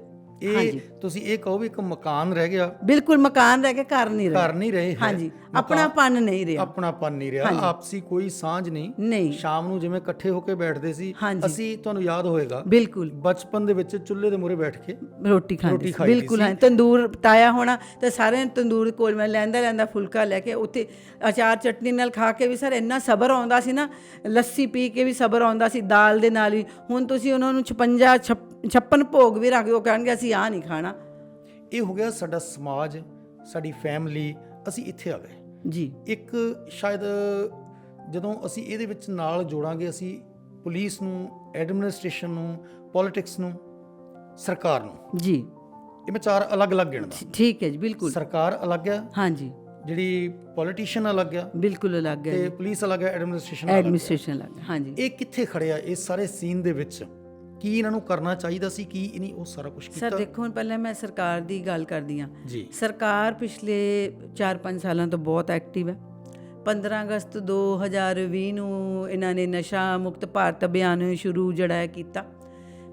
ਇਹ ਤੁਸੀਂ ਇਹ ਕਹੋ ਵੀ ਇੱਕ ਮਕਾਨ ਰਹਿ ਗਿਆ। ਬਿਲਕੁਲ ਮਕਾਨ ਰਹਿ ਕੇ ਘਰ ਨਹੀਂ ਰਿਹਾ। ਘਰ ਨਹੀਂ ਰਹੇ। ਹਾਂਜੀ ਆਪਣਾਪਨ ਨਹੀਂ ਰਿਹਾ। ਆਪਣਾਪਨ ਨਹੀਂ ਰਿਹਾ। ਆਪਸੀ ਕੋਈ ਸਾਂਝ ਨਹੀਂ। ਸ਼ਾਮ ਨੂੰ ਜਿਵੇਂ ਇਕੱਠੇ ਹੋ ਕੇ ਬੈਠਦੇ ਸੀ। ਅਸੀਂ ਤੁਹਾਨੂੰ ਯਾਦ ਹੋਏਗਾ ਬਿਲਕੁਲ। ਬਚਪਨ ਦੇ ਵਿੱਚ ਚੁੱਲ੍ਹੇ ਦੇ ਮੂਹਰੇ ਬੈਠ ਕੇ ਰੋਟੀ ਖਾਂਦੇ ਸੀ। ਬਿਲਕੁਲ ਹਾਂ ਤੰਦੂਰ ਤਾਇਆ ਹੋਣਾ ਤੇ ਸਾਰੇ ਤੰਦੂਰ ਕੋਲ ਮੈਂ ਲੈਂਦਾ ਲੈਂਦਾ ਫੁਲਕਾ ਲੈ ਕੇ ਉੱਥੇ ਅਚਾਰ ਚਟਨੀ ਨਾਲ ਖਾ ਕੇ ਵੀ ਸਰ ਇੰਨਾ ਸਬਰ ਆਉਂਦਾ ਸੀ ਨਾ ਲੱਸੀ ਪੀ ਕੇ ਵੀ ਸਬਰ ਆਉਂਦਾ ਸੀ ਦਾਲ ਦੇ ਨਾਲ ਵੀ ਹੁਣ ਤੁਸੀਂ ਉਹਨਾਂ ਨੂੰ 56 56 ਭੋਗ ਵੀ ਰੱਖ ਦਿਓ ਕਹਿਣਗੇ ਅਸੀਂ ਆ ਨਹੀਂ ਖਾਣਾ। ਇਹ ਹੋ ਗਿਆ ਸਾਡਾ ਸਮਾਜ ਸਾਡੀ ਫੈਮਿਲੀ ਅਸੀਂ ਇੱਥੇ ਆ ਗਏ। ਜੀ। ਇੱਕ ਸ਼ਾਇਦ ਜਦੋਂ ਅਸੀਂ ਇਹਦੇ ਵਿੱਚ ਨਾਲ ਜੋੜਾਂਗੇ ਅਸੀਂ ਪੁਲਿਸ ਨੂੰ ਐਡਮਿਨਿਸਟ੍ਰੇਸ਼ਨ ਨੂੰ ਪੋਲਿਟਿਕਸ ਨੂੰ ਸਰਕਾਰ ਨੂੰ। ਜੀ। ਇਹ ਮੈਂ ਚਾਰ ਅਲੱਗ-ਅਲੱਗ ਗਿਣਦਾ। ਠੀਕ ਹੈ ਜੀ ਬਿਲਕੁਲ। ਸਰਕਾਰ ਅਲੱਗ ਹੈ। ਹਾਂਜੀ। ਜਿਹੜੀ ਪੋਲੀਟੀਸ਼ੀਅਨ ਅਲੱਗ ਆ ਬਿਲਕੁਲ ਅਲੱਗ ਹੈ ਤੇ ਪੁਲਿਸ ਅਲੱਗ ਹੈ ਐਡਮਿਨਿਸਟ੍ਰੇਸ਼ਨ ਅਲੱਗ ਹੈ। ਐਡਮਿਨਿਸਟ੍ਰੇਸ਼ਨ ਅਲੱਗ ਹੈ, ਹਾਂਜੀ। ਇਹ ਕਿੱਥੇ ਖੜਿਆ ਇਸ ਸਾਰੇ ਸੀਨ ਦੇ ਵਿੱਚ। ਕੀ ਇਹਨਾਂ ਨੂੰ ਕਰਨਾ ਚਾਹੀਦਾ ਸੀ ਕੀ ਇਹ ਨਹੀਂ ਉਹ ਸਾਰਾ ਕੁਝ ਕੀਤਾ? ਸਰ ਦੇਖੋ ਹੁਣ ਪਹਿਲਾਂ ਮੈਂ ਸਰਕਾਰ ਦੀ ਗੱਲ ਕਰਦੀ ਜੀ। ਸਰਕਾਰ ਪਿਛਲੇ 4-5 ਸਾਲਾਂ ਤੋਂ ਬਹੁਤ ਐਕਟਿਵ ਹੈ। 15 ਅਗਸਤ 2020 ਨੂੰ ਇਹਨਾਂ ਨੇ ਨਸ਼ਾ ਮੁਕਤ ਭਾਰਤ ਅਭਿਆਨ ਸ਼ੁਰੂ ਜਿਹੜਾ ਹੈ ਕੀਤਾ।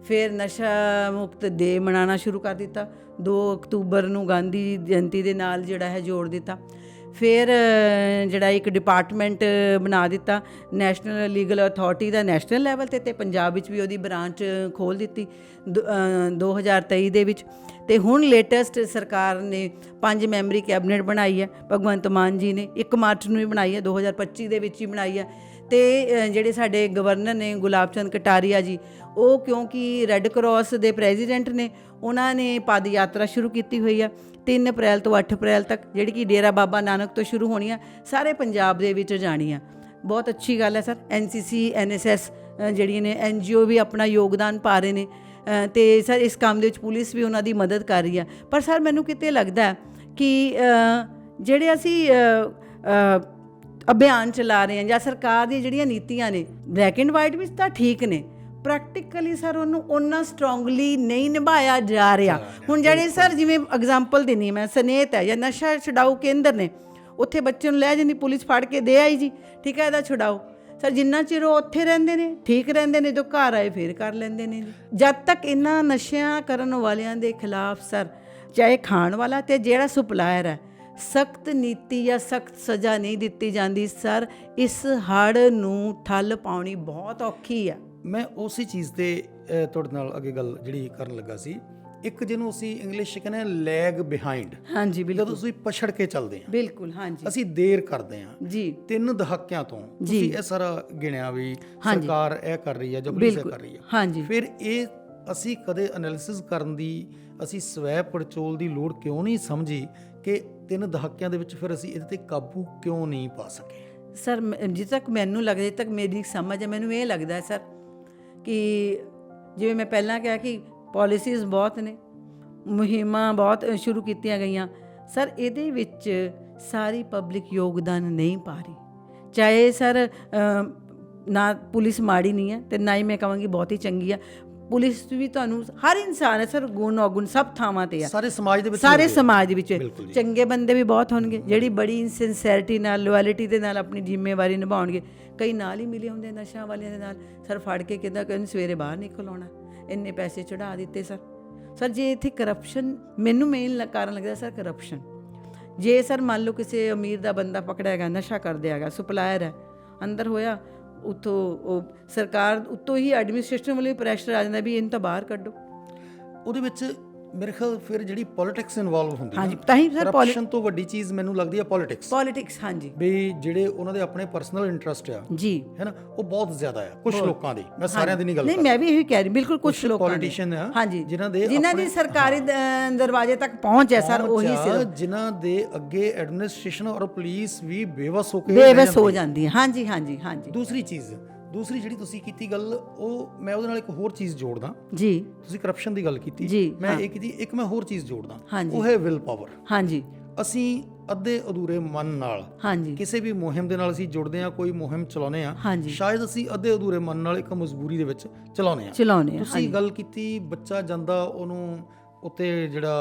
ਫਿਰ ਨਸ਼ਾ ਮੁਕਤ ਡੇ ਮਨਾਉਣਾ ਸ਼ੁਰੂ ਕਰ ਦਿੱਤਾ। 2 ਅਕਤੂਬਰ ਨੂੰ ਗਾਂਧੀ ਜਯੰਤੀ ਦੇ ਨਾਲ ਜਿਹੜਾ ਹੈ ਜੋੜ ਦਿੱਤਾ। ਫਿਰ ਜਿਹੜਾ ਇੱਕ ਡਿਪਾਰਟਮੈਂਟ ਬਣਾ ਦਿੱਤਾ ਨੈਸ਼ਨਲ ਲੀਗਲ ਅਥਾਰਟੀ ਦਾ ਨੈਸ਼ਨਲ ਲੈਵਲ ਤੇ ਤੇ ਪੰਜਾਬ ਵਿੱਚ ਵੀ ਉਹਦੀ ਬ੍ਰਾਂਚ ਖੋਲ ਦਿੱਤੀ ਦ- ਅ, 2023 ਦੇ ਵਿੱਚ। ਤੇ ਹੁਣ ਲੇਟੈਸਟ ਸਰਕਾਰ ਨੇ ਪੰਜ ਮੈਂਬਰੀ ਕੈਬਨਿਟ ਬਣਾਈ ਹੈ ਭਗਵੰਤ ਮਾਨ ਜੀ ਨੇ 1 ਮਾਰਚ ਨੂੰ ਵੀ ਬਣਾਈ ਹੈ 2025 ਦੇ ਵਿੱਚ ਹੀ ਬਣਾਈ ਹੈ। ਤੇ ਜਿਹੜੇ ਸਾਡੇ ਗਵਰਨਰ ਨੇ ਗੁਲਾਬ ਚੰਦ ਕਟਾਰੀਆ ਜੀ ਉਹ ਕਿਉਂਕਿ ਰੈੱਡ ਕਰਾਸ ਦੇ ਪ੍ਰੈਜ਼ੀਡੈਂਟ ਨੇ ਉਹਨਾਂ ਨੇ ਪਦ ਯਾਤਰਾ ਸ਼ੁਰੂ ਕੀਤੀ ਹੋਈ ਹੈ। 3 ਅਪ੍ਰੈਲ ਤੋਂ 8 ਅਪ੍ਰੈਲ ਤੱਕ ਜਿਹੜੀ ਕਿ ਡੇਰਾ ਬਾਬਾ ਨਾਨਕ ਤੋਂ ਸ਼ੁਰੂ ਹੋਣੀ ਆ ਸਾਰੇ ਪੰਜਾਬ ਦੇ ਵਿੱਚ ਜਾਣੀ ਆ। ਬਹੁਤ ਅੱਛੀ ਗੱਲ ਹੈ ਸਰ ਐਨਸੀਸੀ ਐਨਐਸਐਸ ਜਿਹੜੀਆਂ ਨੇ ਐਨਜੀਓ ਵੀ ਆਪਣਾ ਯੋਗਦਾਨ ਪਾ ਰਹੇ ਨੇ। ਅ, ਤੇ ਸਰ ਇਸ ਕੰਮ ਦੇ ਵਿੱਚ ਪੁਲਿਸ ਵੀ ਉਹਨਾਂ ਦੀ ਮਦਦ ਕਰ ਰਹੀ ਆ। ਪਰ ਸਰ ਮੈਨੂੰ ਕਿਤੇ ਲੱਗਦਾ ਕਿ ਜਿਹੜੇ ਅਸੀਂ ਅਭਿਆਨ ਚਲਾ ਰਹੇ ਹਾਂ ਜਾਂ ਸਰਕਾਰ ਦੀਆਂ ਜਿਹੜੀਆਂ ਨੀਤੀਆਂ ਨੇ ਬਲੈਕ ਐਂਡ ਵਾਈਟ ਵਿੱਚ ਤਾਂ ਠੀਕ ਨੇ ਪ੍ਰੈਕਟੀਕਲੀ ਸਰ ਉਹਨੂੰ ਉਹਨਾਂ ਸਟਰੋਂਗਲੀ ਨਹੀਂ ਨਿਭਾਇਆ ਜਾ ਰਿਹਾ। ਹੁਣ ਜਿਹੜੇ ਸਰ ਜਿਵੇਂ ਐਗਜ਼ਾਮਪਲ ਦੇਣੀ ਮੈਂ ਸਨੇਤ ਹੈ ਜਾਂ ਨਸ਼ਾ ਛਡਾਊ ਕੇਂਦਰ ਨੇ ਉੱਥੇ ਬੱਚੇ ਨੂੰ ਲੈ ਜਾਂਦੀ ਪੁਲਿਸ ਫੜ ਕੇ ਦੇ ਆਈ ਜੀ। ਠੀਕ ਹੈ ਇਹਦਾ ਛੁਡਾਓ ਸਰ ਜਿੰਨਾ ਚਿਰ ਉਹ ਉੱਥੇ ਰਹਿੰਦੇ ਨੇ ਠੀਕ ਰਹਿੰਦੇ ਨੇ ਜੋ ਘਰ ਆਏ ਫੇਰ ਕਰ ਲੈਂਦੇ ਨੇ ਜੀ। ਜਦ ਤੱਕ ਇਹਨਾਂ ਨਸ਼ਿਆਂ ਕਰਨ ਵਾਲਿਆਂ ਦੇ ਖਿਲਾਫ ਸਰ ਚਾਹੇ ਖਾਣ ਵਾਲਾ ਤੇ ਜਿਹੜਾ ਸਪਲਾਇਰ ਹੈ ਸਖਤ ਨੀਤੀ ਜਾਂ ਸਖਤ ਸਜ਼ਾ ਨਹੀਂ ਦਿੱਤੀ ਜਾਂਦੀ ਸਰ ਇਸ ਹੜ ਨੂੰ ਠੱਲ ਪਾਉਣੀ ਬਹੁਤ ਔਖੀ ਆ ਮੈਂ ਉਸੇ ਚੀਜ਼ ਤੇ ਤੁਹਾਡੇ ਨਾਲ ਅੱਗੇ ਗੱਲ ਜਿਹੜੀ ਕਰਨ ਲੱਗਾ ਸੀ। ਇੱਕ ਜਿਹਨੂੰ ਅਸੀਂ ਇੰਗਲਿਸ਼ 'ਚ ਕਹਿੰਦੇ ਆ ਲੈਗ ਬਿਹਾਈਂਡ ਹਾਂਜੀ ਬਿਲਕੁਲ। ਜਦੋਂ ਤੁਸੀਂ ਪਛੜ ਕੇ ਚੱਲਦੇ ਆ ਬਿਲਕੁਲ ਹਾਂਜੀ। ਅਸੀਂ ਦੇਰ ਕਰਦੇ ਆ ਜੀ। ਤਿੰਨ ਦਹਾਕਿਆਂ ਤੋਂ ਤੁਸੀਂ ਇਹ ਸਾਰਾ ਗਿਣਿਆ ਵੀ ਸਰਕਾਰ ਇਹ ਕਰ ਰਹੀ ਹੈ ਜਾਂ ਪੁਲਿਸ ਇਹ ਕਰ ਰਹੀ ਹੈ। ਹਾਂਜੀ। ਫਿਰ ਇਹ ਅਸੀਂ ਕਦੇ ਐਨਾਲਿਸਿਸ ਕਰਨ ਦੀ ਅਸੀਂ ਸਵੈ ਪੜਚੋਲ ਦੀ ਲੋੜ ਕਿਉਂ ਨਹੀਂ ਸਮਝੀ ਕਿ ਤਿੰਨ ਦਹਾਕਿਆਂ ਦੇ ਵਿੱਚ ਫਿਰ ਅਸੀਂ ਇਹਦੇ ਤੇ ਕਾਬੂ ਕਿਉਂ ਨਹੀਂ ਪਾ ਸਕੇ? ਸਰ ਤੱਕ ਮੈਨੂੰ ਲੱਗਦਾ ਤੱਕ ਮੇਰੀ ਸਮਝ ਹੈ ਮੈਨੂੰ ਇਹ ਲੱਗਦਾ ਹੈ ਸਰ ਕਿ ਜਿਵੇਂ ਮੈਂ ਪਹਿਲਾਂ ਕਿਹਾ ਕਿ ਪਾਲਿਸੀਜ਼ ਬਹੁਤ ਨੇ, ਮੁਹਿੰਮਾਂ ਬਹੁਤ ਸ਼ੁਰੂ ਕੀਤੀਆਂ ਗਈਆਂ। ਸਰ, ਇਹਦੇ ਵਿੱਚ ਸਾਰੀ ਪਬਲਿਕ ਯੋਗਦਾਨ ਨਹੀਂ ਪਾ ਰਹੀ। ਚਾਹੇ ਸਰ ਨਾ ਪੁਲਿਸ ਮਾੜੀ ਨਹੀਂ ਹੈ ਤੇ ਨਾ ਹੀ ਮੈਂ ਕਹਾਂਗੀ ਬਹੁਤ ਹੀ ਚੰਗੀ ਆ ਪੁਲਿਸ ਵੀ ਤੁਹਾਨੂੰ ਹਰ ਇਨਸਾਨ ਹੈ ਸਰ ਗੁਣ ਔਗੁਣ ਸਭ ਥਾਵਾਂ ਤੇ ਹੈ ਸਾਰੇ ਸਮਾਜ ਦੇ ਵਿੱਚ ਸਾਰੇ ਸਮਾਜ ਦੇ ਵਿੱਚ। ਚੰਗੇ ਬੰਦੇ ਵੀ ਬਹੁਤ ਹੋਣਗੇ ਜਿਹੜੀ ਬੜੀ ਇਨਸਿੰਸੈਰਿਟੀ ਨਾਲ ਲੋਇਲਟੀ ਦੇ ਨਾਲ ਆਪਣੀ ਜ਼ਿੰਮੇਵਾਰੀ ਨਿਭਾਉਣਗੇ। ਕਈ ਨਾਲ ਹੀ ਮਿਲੇ ਹੁੰਦੇ ਨਸ਼ਾ ਵਾਲਿਆਂ ਦੇ ਨਾਲ। ਸਰ ਫੜ ਕੇ ਕਿਦਾਂ ਕਹਿੰਦੇ ਸਵੇਰੇ ਬਾਹਰ ਨਿਕਲ ਆਉਣਾ। ਇੰਨੇ ਪੈਸੇ ਚੜਾ ਦਿੱਤੇ ਸਰ। ਸਰ ਜੇ ਇੱਥੇ ਕਰਪਸ਼ਨ ਮੈਨੂੰ ਮੇਨ ਕਾਰਨ ਲੱਗਦਾ ਸਰ ਕਰਪਸ਼ਨ ਜੇ ਸਰ ਮੰਨ ਲਓ ਕਿਸੇ ਅਮੀਰ ਦਾ ਬੰਦਾ ਪਕੜਿਆ ਗਿਆ ਨਸ਼ਾ ਕਰਦੇ ਹੈਗਾ ਸਪਲਾਇਰ ਹੈ ਅੰਦਰ ਹੋਇਆ ਉਤੋਂ ਉਹ ਸਰਕਾਰ ਉਤੋਂ ਹੀ ਐਡਮਿਨਿਸਟ੍ਰੇਸ਼ਨ ਵੱਲੋਂ ਪ੍ਰੈਸ਼ਰ ਆ ਜਾਂਦਾ ਵੀ ਇਹਨੂੰ ਤਾਂ ਬਾਹਰ ਕੱਢੋ। ਉਹਦੇ ਵਿੱਚ ਮੇਰੇ ਖਿਆਲ ਫਿਰ ਜਿਹੜੀ ਪੋਲਿਟਿਕਸ ਇਨਵੋਲਵ ਹੁੰਦੀ ਹਾਂਜੀ ਤਾਂ ਹੀ ਸਰ ਕਰਪਸ਼ਨ ਤੋਂ ਵੱਡੀ ਚੀਜ਼ ਮੈਨੂੰ ਲੱਗਦੀ ਹੈ ਪੋਲਿਟਿਕਸ ਪੋਲਿਟਿਕਸ ਹਾਂਜੀ। ਵੀ ਜਿਹੜੇ ਉਹਨਾਂ ਦੇ ਆਪਣੇ ਪਰਸਨਲ ਇੰਟਰਸਟ ਆ ਜੀ। ਹੈ ਨਾ ਉਹ ਬਹੁਤ ਜ਼ਿਆਦਾ ਆ ਕੁਝ ਲੋਕਾਂ ਦੀ। ਮੈਂ ਸਾਰਿਆਂ ਦੀ ਨਹੀਂ ਗੱਲ ਨਹੀਂ ਮੈਂ ਵੀ ਇਹੀ ਕਹਿ ਰਹੀ ਬਿਲਕੁਲ ਕੁਝ ਲੋਕਾਂ ਦੇ। ਪੋਲੀਟੀਸ਼ੀਅਨ ਆ ਹਾਂਜੀ। ਜਿਨ੍ਹਾਂ ਦੇ ਜਿਨ੍ਹਾਂ ਦੀ ਸਰਕਾਰੀ ਦਰਵਾਜ਼ੇ ਤੱਕ ਪਹੁੰਚ ਹੈ ਸਰ ਉਹੀ ਸਿਰਫ। ਜਿਨ੍ਹਾਂ ਦੇ ਅੱਗੇ ਐਡਮਿਨਿਸਟ੍ਰੇਸ਼ਨ ਔਰ ਪੁਲਿਸ ਵੀ ਬੇਵਸ ਹੋ ਕੇ ਬੇਵਸ ਹੋ ਜਾਂਦੀ ਹੈ ਹਾਂਜੀ ਹਾਂਜੀ ਹਾਂਜੀ। ਦੂਸਰੀ ਚੀਜ਼ ਦੂਸਰੀ ਜਿਹੜੀ ਤੁਸੀਂ ਕੀਤੀ ਗੱਲ ਉਹ ਮੈਂ ਉਹਦੇ ਨਾਲ ਇੱਕ ਹੋਰ ਚੀਜ਼ ਜੋੜਦਾ। ਜੀ। ਤੁਸੀਂ ਕਰਪਸ਼ਨ ਦੀ ਗੱਲ ਕੀਤੀ। ਮੈਂ ਇਹ ਕੀਤੀ ਇੱਕ ਮੈਂ ਹੋਰ ਚੀਜ਼ ਜੋੜਦਾ। ਉਹ ਹੈ ਵਿਲ ਪਾਵਰ ਹਾਂਜੀ। ਅਸੀਂ ਅੱਧੇ ਅਧੂਰੇ ਮਨ ਨਾਲ ਹਾਂਜੀ। ਕਿਸੇ ਵੀ ਮੁਹਿੰਮ ਦੇ ਨਾਲ ਅਸੀਂ ਜੁੜਦੇ ਆ ਕੋਈ ਮੁਹਿੰਮ ਚਲਾਉਂਦੇ ਆ ਸ਼ਾਇਦ ਅਸੀਂ ਅੱਧੇ ਅਧੂਰੇ ਮਨ ਨਾਲ ਇੱਕ ਮਜਬੂਰੀ ਦੇ ਵਿੱਚ ਚਲਾਉਂਦੇ ਆ ਚਲਾਉਣੇ ਆ ਤੁਸੀਂ ਗੱਲ ਕੀਤੀ ਬੱਚਾ ਜਾਂਦਾ ਉਹਨੂੰ ਉੱਤੇ ਜਿਹੜਾ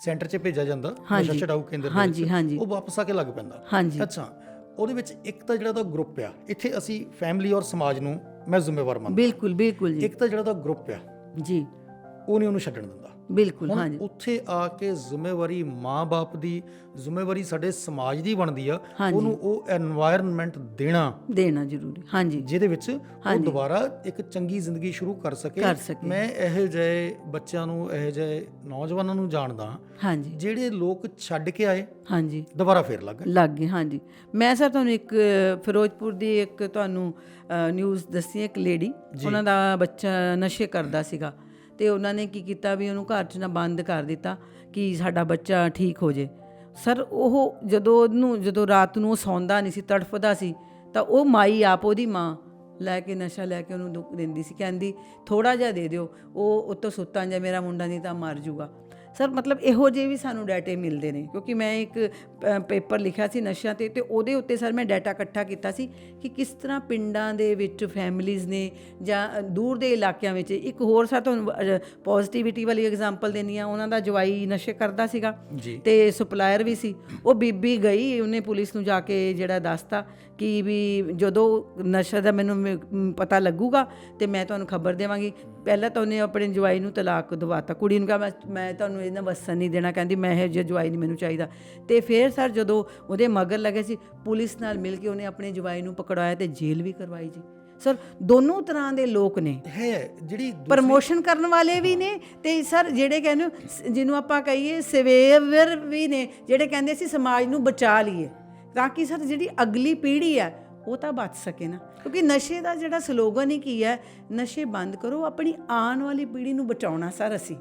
ਸੈਂਟਰ 'ਚ ਭੇਜਿਆ ਜਾਂਦਾ ਨਸ਼ਾ ਛਡਾਊ ਕੇਂਦਰ ਦੇ ਵਿੱਚ। ਉਹ ਵਾਪਸ ਆ ਕੇ ਲੱਗ ਪੈਂਦਾ। ਹਾਂਜੀ। ਅੱਛਾ। ਉਹਦੇ ਵਿੱਚ ਇੱਕ ਤਾਂ ਜਿਹੜਾ ਦਾ ਗਰੁੱਪ ਆ ਇੱਥੇ ਅਸੀਂ ਫੈਮਿਲੀ ਔਰ ਸਮਾਜ ਨੂੰ ਮੈਂ ਜ਼ਿੰਮੇਵਾਰ ਮੰਨਦਾ। ਬਿਲਕੁਲ ਬਿਲਕੁਲ ਜੀ। ਇੱਕ ਤਾਂ ਜਿਹੜਾ ਦਾ ਗਰੁੱਪ ਆ ਜੀ। ਉਹ ਨਹੀਂ ਉਹਨੂੰ ਛੱਡਣ ਦਿੰਦਾ। ਬਿਲਕੁਲ ਹਾਂਜੀ। ਉੱਥੇ ਆ ਕੇ ਜ਼ਿੰਮੇਵਾਰੀ ਮਾਂ-ਬਾਪ ਦੀ ਜ਼ਿੰਮੇਵਾਰੀ ਸਾਡੇ ਸਮਾਜ ਦੀ ਬਣਦੀ ਆ ਉਹਨੂੰ ਉਹ এনवायरमेंट ਦੇਣਾ। ਦੇਣਾ ਜ਼ਰੂਰੀ ਹਾਂਜੀ। ਜਿਹਦੇ ਵਿੱਚ ਉਹ ਦੁਬਾਰਾ ਇੱਕ ਚੰਗੀ ਜ਼ਿੰਦਗੀ ਸ਼ੁਰੂ ਕਰ ਸਕੇ। ਮੈਂ ਇਹ ਜਿਹੇ ਬੱਚਿਆਂ ਨੂੰ ਇਹ ਜਿਹੇ ਨੌਜਵਾਨਾਂ ਨੂੰ ਜਾਣਦਾ ਹਾਂਜੀ। ਜਿਹੜੇ ਲੋਕ ਛੱਡ ਕੇ ਆਏ ਹਾਂਜੀ। ਦੁਬਾਰਾ ਫੇਰ ਲੱਗ ਲੱਗ ਗਏ ਹਾਂਜੀ। ਮੈਂ ਸਰ ਤੁਹਾਨੂੰ ਇੱਕ ਫਿਰੋਜ਼ਪੁਰ ਦੀ ਇੱਕ ਤੁਹਾਨੂੰ ਨਿਊਜ਼ ਦੱਸੀ ਇੱਕ ਲੇਡੀ ਉਹਨਾਂ ਦਾ ਬੱਚਾ ਨਸ਼ੇ ਕਰਦਾ ਸੀਗਾ। ਤੇ ਉਹਨਾਂ ਨੇ ਕੀ ਕੀਤਾ ਵੀ ਉਹਨੂੰ ਘਰ 'ਚ ਨਾ ਬੰਦ ਕਰ ਦਿੱਤਾ ਕਿ ਸਾਡਾ ਬੱਚਾ ਠੀਕ ਹੋ ਜੇ। ਸਰ, ਉਹ ਜਦੋਂ ਉਹਨੂੰ, ਜਦੋਂ ਰਾਤ ਨੂੰ ਉਹ ਸੌਂਦਾ ਨਹੀਂ ਸੀ, ਤੜਫਦਾ ਸੀ, ਤਾਂ ਉਹ ਮਾਈ ਆਪ ਉਹਦੀ ਮਾਂ ਲੈ ਕੇ, ਨਸ਼ਾ ਲੈ ਕੇ ਉਹਨੂੰ ਦੁੱਖ ਦਿੰਦੀ ਸੀ। ਕਹਿੰਦੀ ਥੋੜਾ ਜਿਹਾ ਦੇ ਦਿਓ, ਉਹ ਉੱਤੋਂ ਸੁੱਤਾ ਜਾਂ ਮੇਰਾ ਮੁੰਡਾ ਨਹੀਂ ਤਾਂ ਮਰ ਜੂਗਾ। ਸਰ ਮਤਲਬ ਇਹੋ ਜਿਹੇ ਵੀ ਸਾਨੂੰ ਡਾਟੇ ਮਿਲਦੇ ਨੇ ਕਿਉਂਕਿ ਮੈਂ ਇੱਕ ਪੇਪਰ ਲਿਖਿਆ ਸੀ ਨਸ਼ਿਆਂ ਤੇ ਤੇ ਉਹਦੇ ਉੱਤੇ ਸਰ ਮੈਂ ਡਾਟਾ ਇਕੱਠਾ ਕੀਤਾ ਸੀ ਕਿ ਕਿਸ ਤਰ੍ਹਾਂ ਪਿੰਡਾਂ ਦੇ ਵਿੱਚ ਫੈਮਿਲੀਆਂ ਨੇ ਜਾਂ ਦੂਰ ਦੇ ਇਲਾਕਿਆਂ ਵਿੱਚ ਇੱਕ ਹੋਰ ਸਰ ਤੁਹਾਨੂੰ ਪੋਜ਼ਿਟਿਵਿਟੀ ਵਾਲੀ ਐਗਜ਼ਾਮਪਲ ਦੇਣੀ ਆ ਉਹਨਾਂ ਦਾ ਜਵਾਈ ਨਸ਼ੇ ਕਰਦਾ ਸੀਗਾ ਤੇ ਸਪਲਾਇਰ ਵੀ ਸੀ। ਉਹ ਬੀਬੀ ਗਈ ਉਹਨੇ ਪੁਲਿਸ ਨੂੰ ਜਾ ਕੇ ਜਿਹੜਾ ਦੱਸਤਾ ਕਿ ਵੀ ਜਦੋਂ ਨਸ਼ਾ ਦਾ ਮੈਨੂੰ ਮ- ਪਤਾ ਲੱਗੂਗਾ ਤੇ ਮੈਂ ਤੁਹਾਨੂੰ ਖਬਰ ਦੇਵਾਂਗੀ। ਪਹਿਲਾਂ ਤਾਂ ਉਹਨੇ ਆਪਣੇ ਜਵਾਈ ਨੂੰ ਤਲਾਕ ਦਵਾਤਾ। ਕੁੜੀ ਨੂੰ ਕਹਾ ਮੈਂ ਮੈਂ ਤੁਹਾਨੂੰ ਇਹਨਾਂ ਵਸਣ ਨਹੀਂ ਦੇਣਾ। ਕਹਿੰਦੀ ਮੈਂ ਇਹ ਜਿਹਾ ਜਵਾਈ ਨਹੀਂ ਮੈਨੂੰ ਚਾਹੀਦਾ। ਤੇ ਫਿਰ ਸਰ ਜਦੋਂ ਉਹਦੇ ਮਗਰ ਲੱਗੇ ਸੀ ਪੁਲਿਸ ਨਾਲ ਮਿਲ ਕੇ ਉਹਨੇ ਆਪਣੇ ਜਵਾਈ ਨੂੰ ਪਕੜਾਇਆ ਤੇ ਜੇਲ੍ਹ ਵੀ ਕਰਵਾਈ ਜੀ। ਸਰ ਦੋਨੋਂ ਤਰ੍ਹਾਂ ਦੇ ਲੋਕ ਨੇ। ਹੈ ਜਿਹੜੀ ਪ੍ਰਮੋਸ਼ਨ ਕਰਨ ਵਾਲੇ ਵੀ ਨੇ ਤੇ ਸਰ ਜਿਹੜੇ ਕਹਿੰਦੇ ਸ- ਜਿਹਨੂੰ ਆਪਾਂ ਕਹੀਏ ਸਵੇਵਰ ਵੀ ਨੇ ਜਿਹੜੇ ਕਹਿੰਦੇ ਸੀ ਸਮਾਜ ਨੂੰ ਬਚਾ ਲਈਏ। ਤਾਂ ਕਿ ਸਰ ਜਿਹੜੀ ਅਗਲੀ ਪੀੜ੍ਹੀ ਹੈ, ਉਹ ਤਾਂ ਬਚ ਸਕੇ ਨਾ। ਕਿਉਂਕਿ ਨਸ਼ੇ ਦਾ ਜਿਹੜਾ ਸਲੋਗਨ ਹੀ ਕੀ ਹੈ, ਨਸ਼ੇ ਬੰਦ ਕਰੋ, ਆਪਣੀ ਆਉਣ ਵਾਲੀ ਪੀੜ੍ਹੀ ਨੂੰ ਬਚਾਉਣਾ ਸਰ ਅਸੀਂ।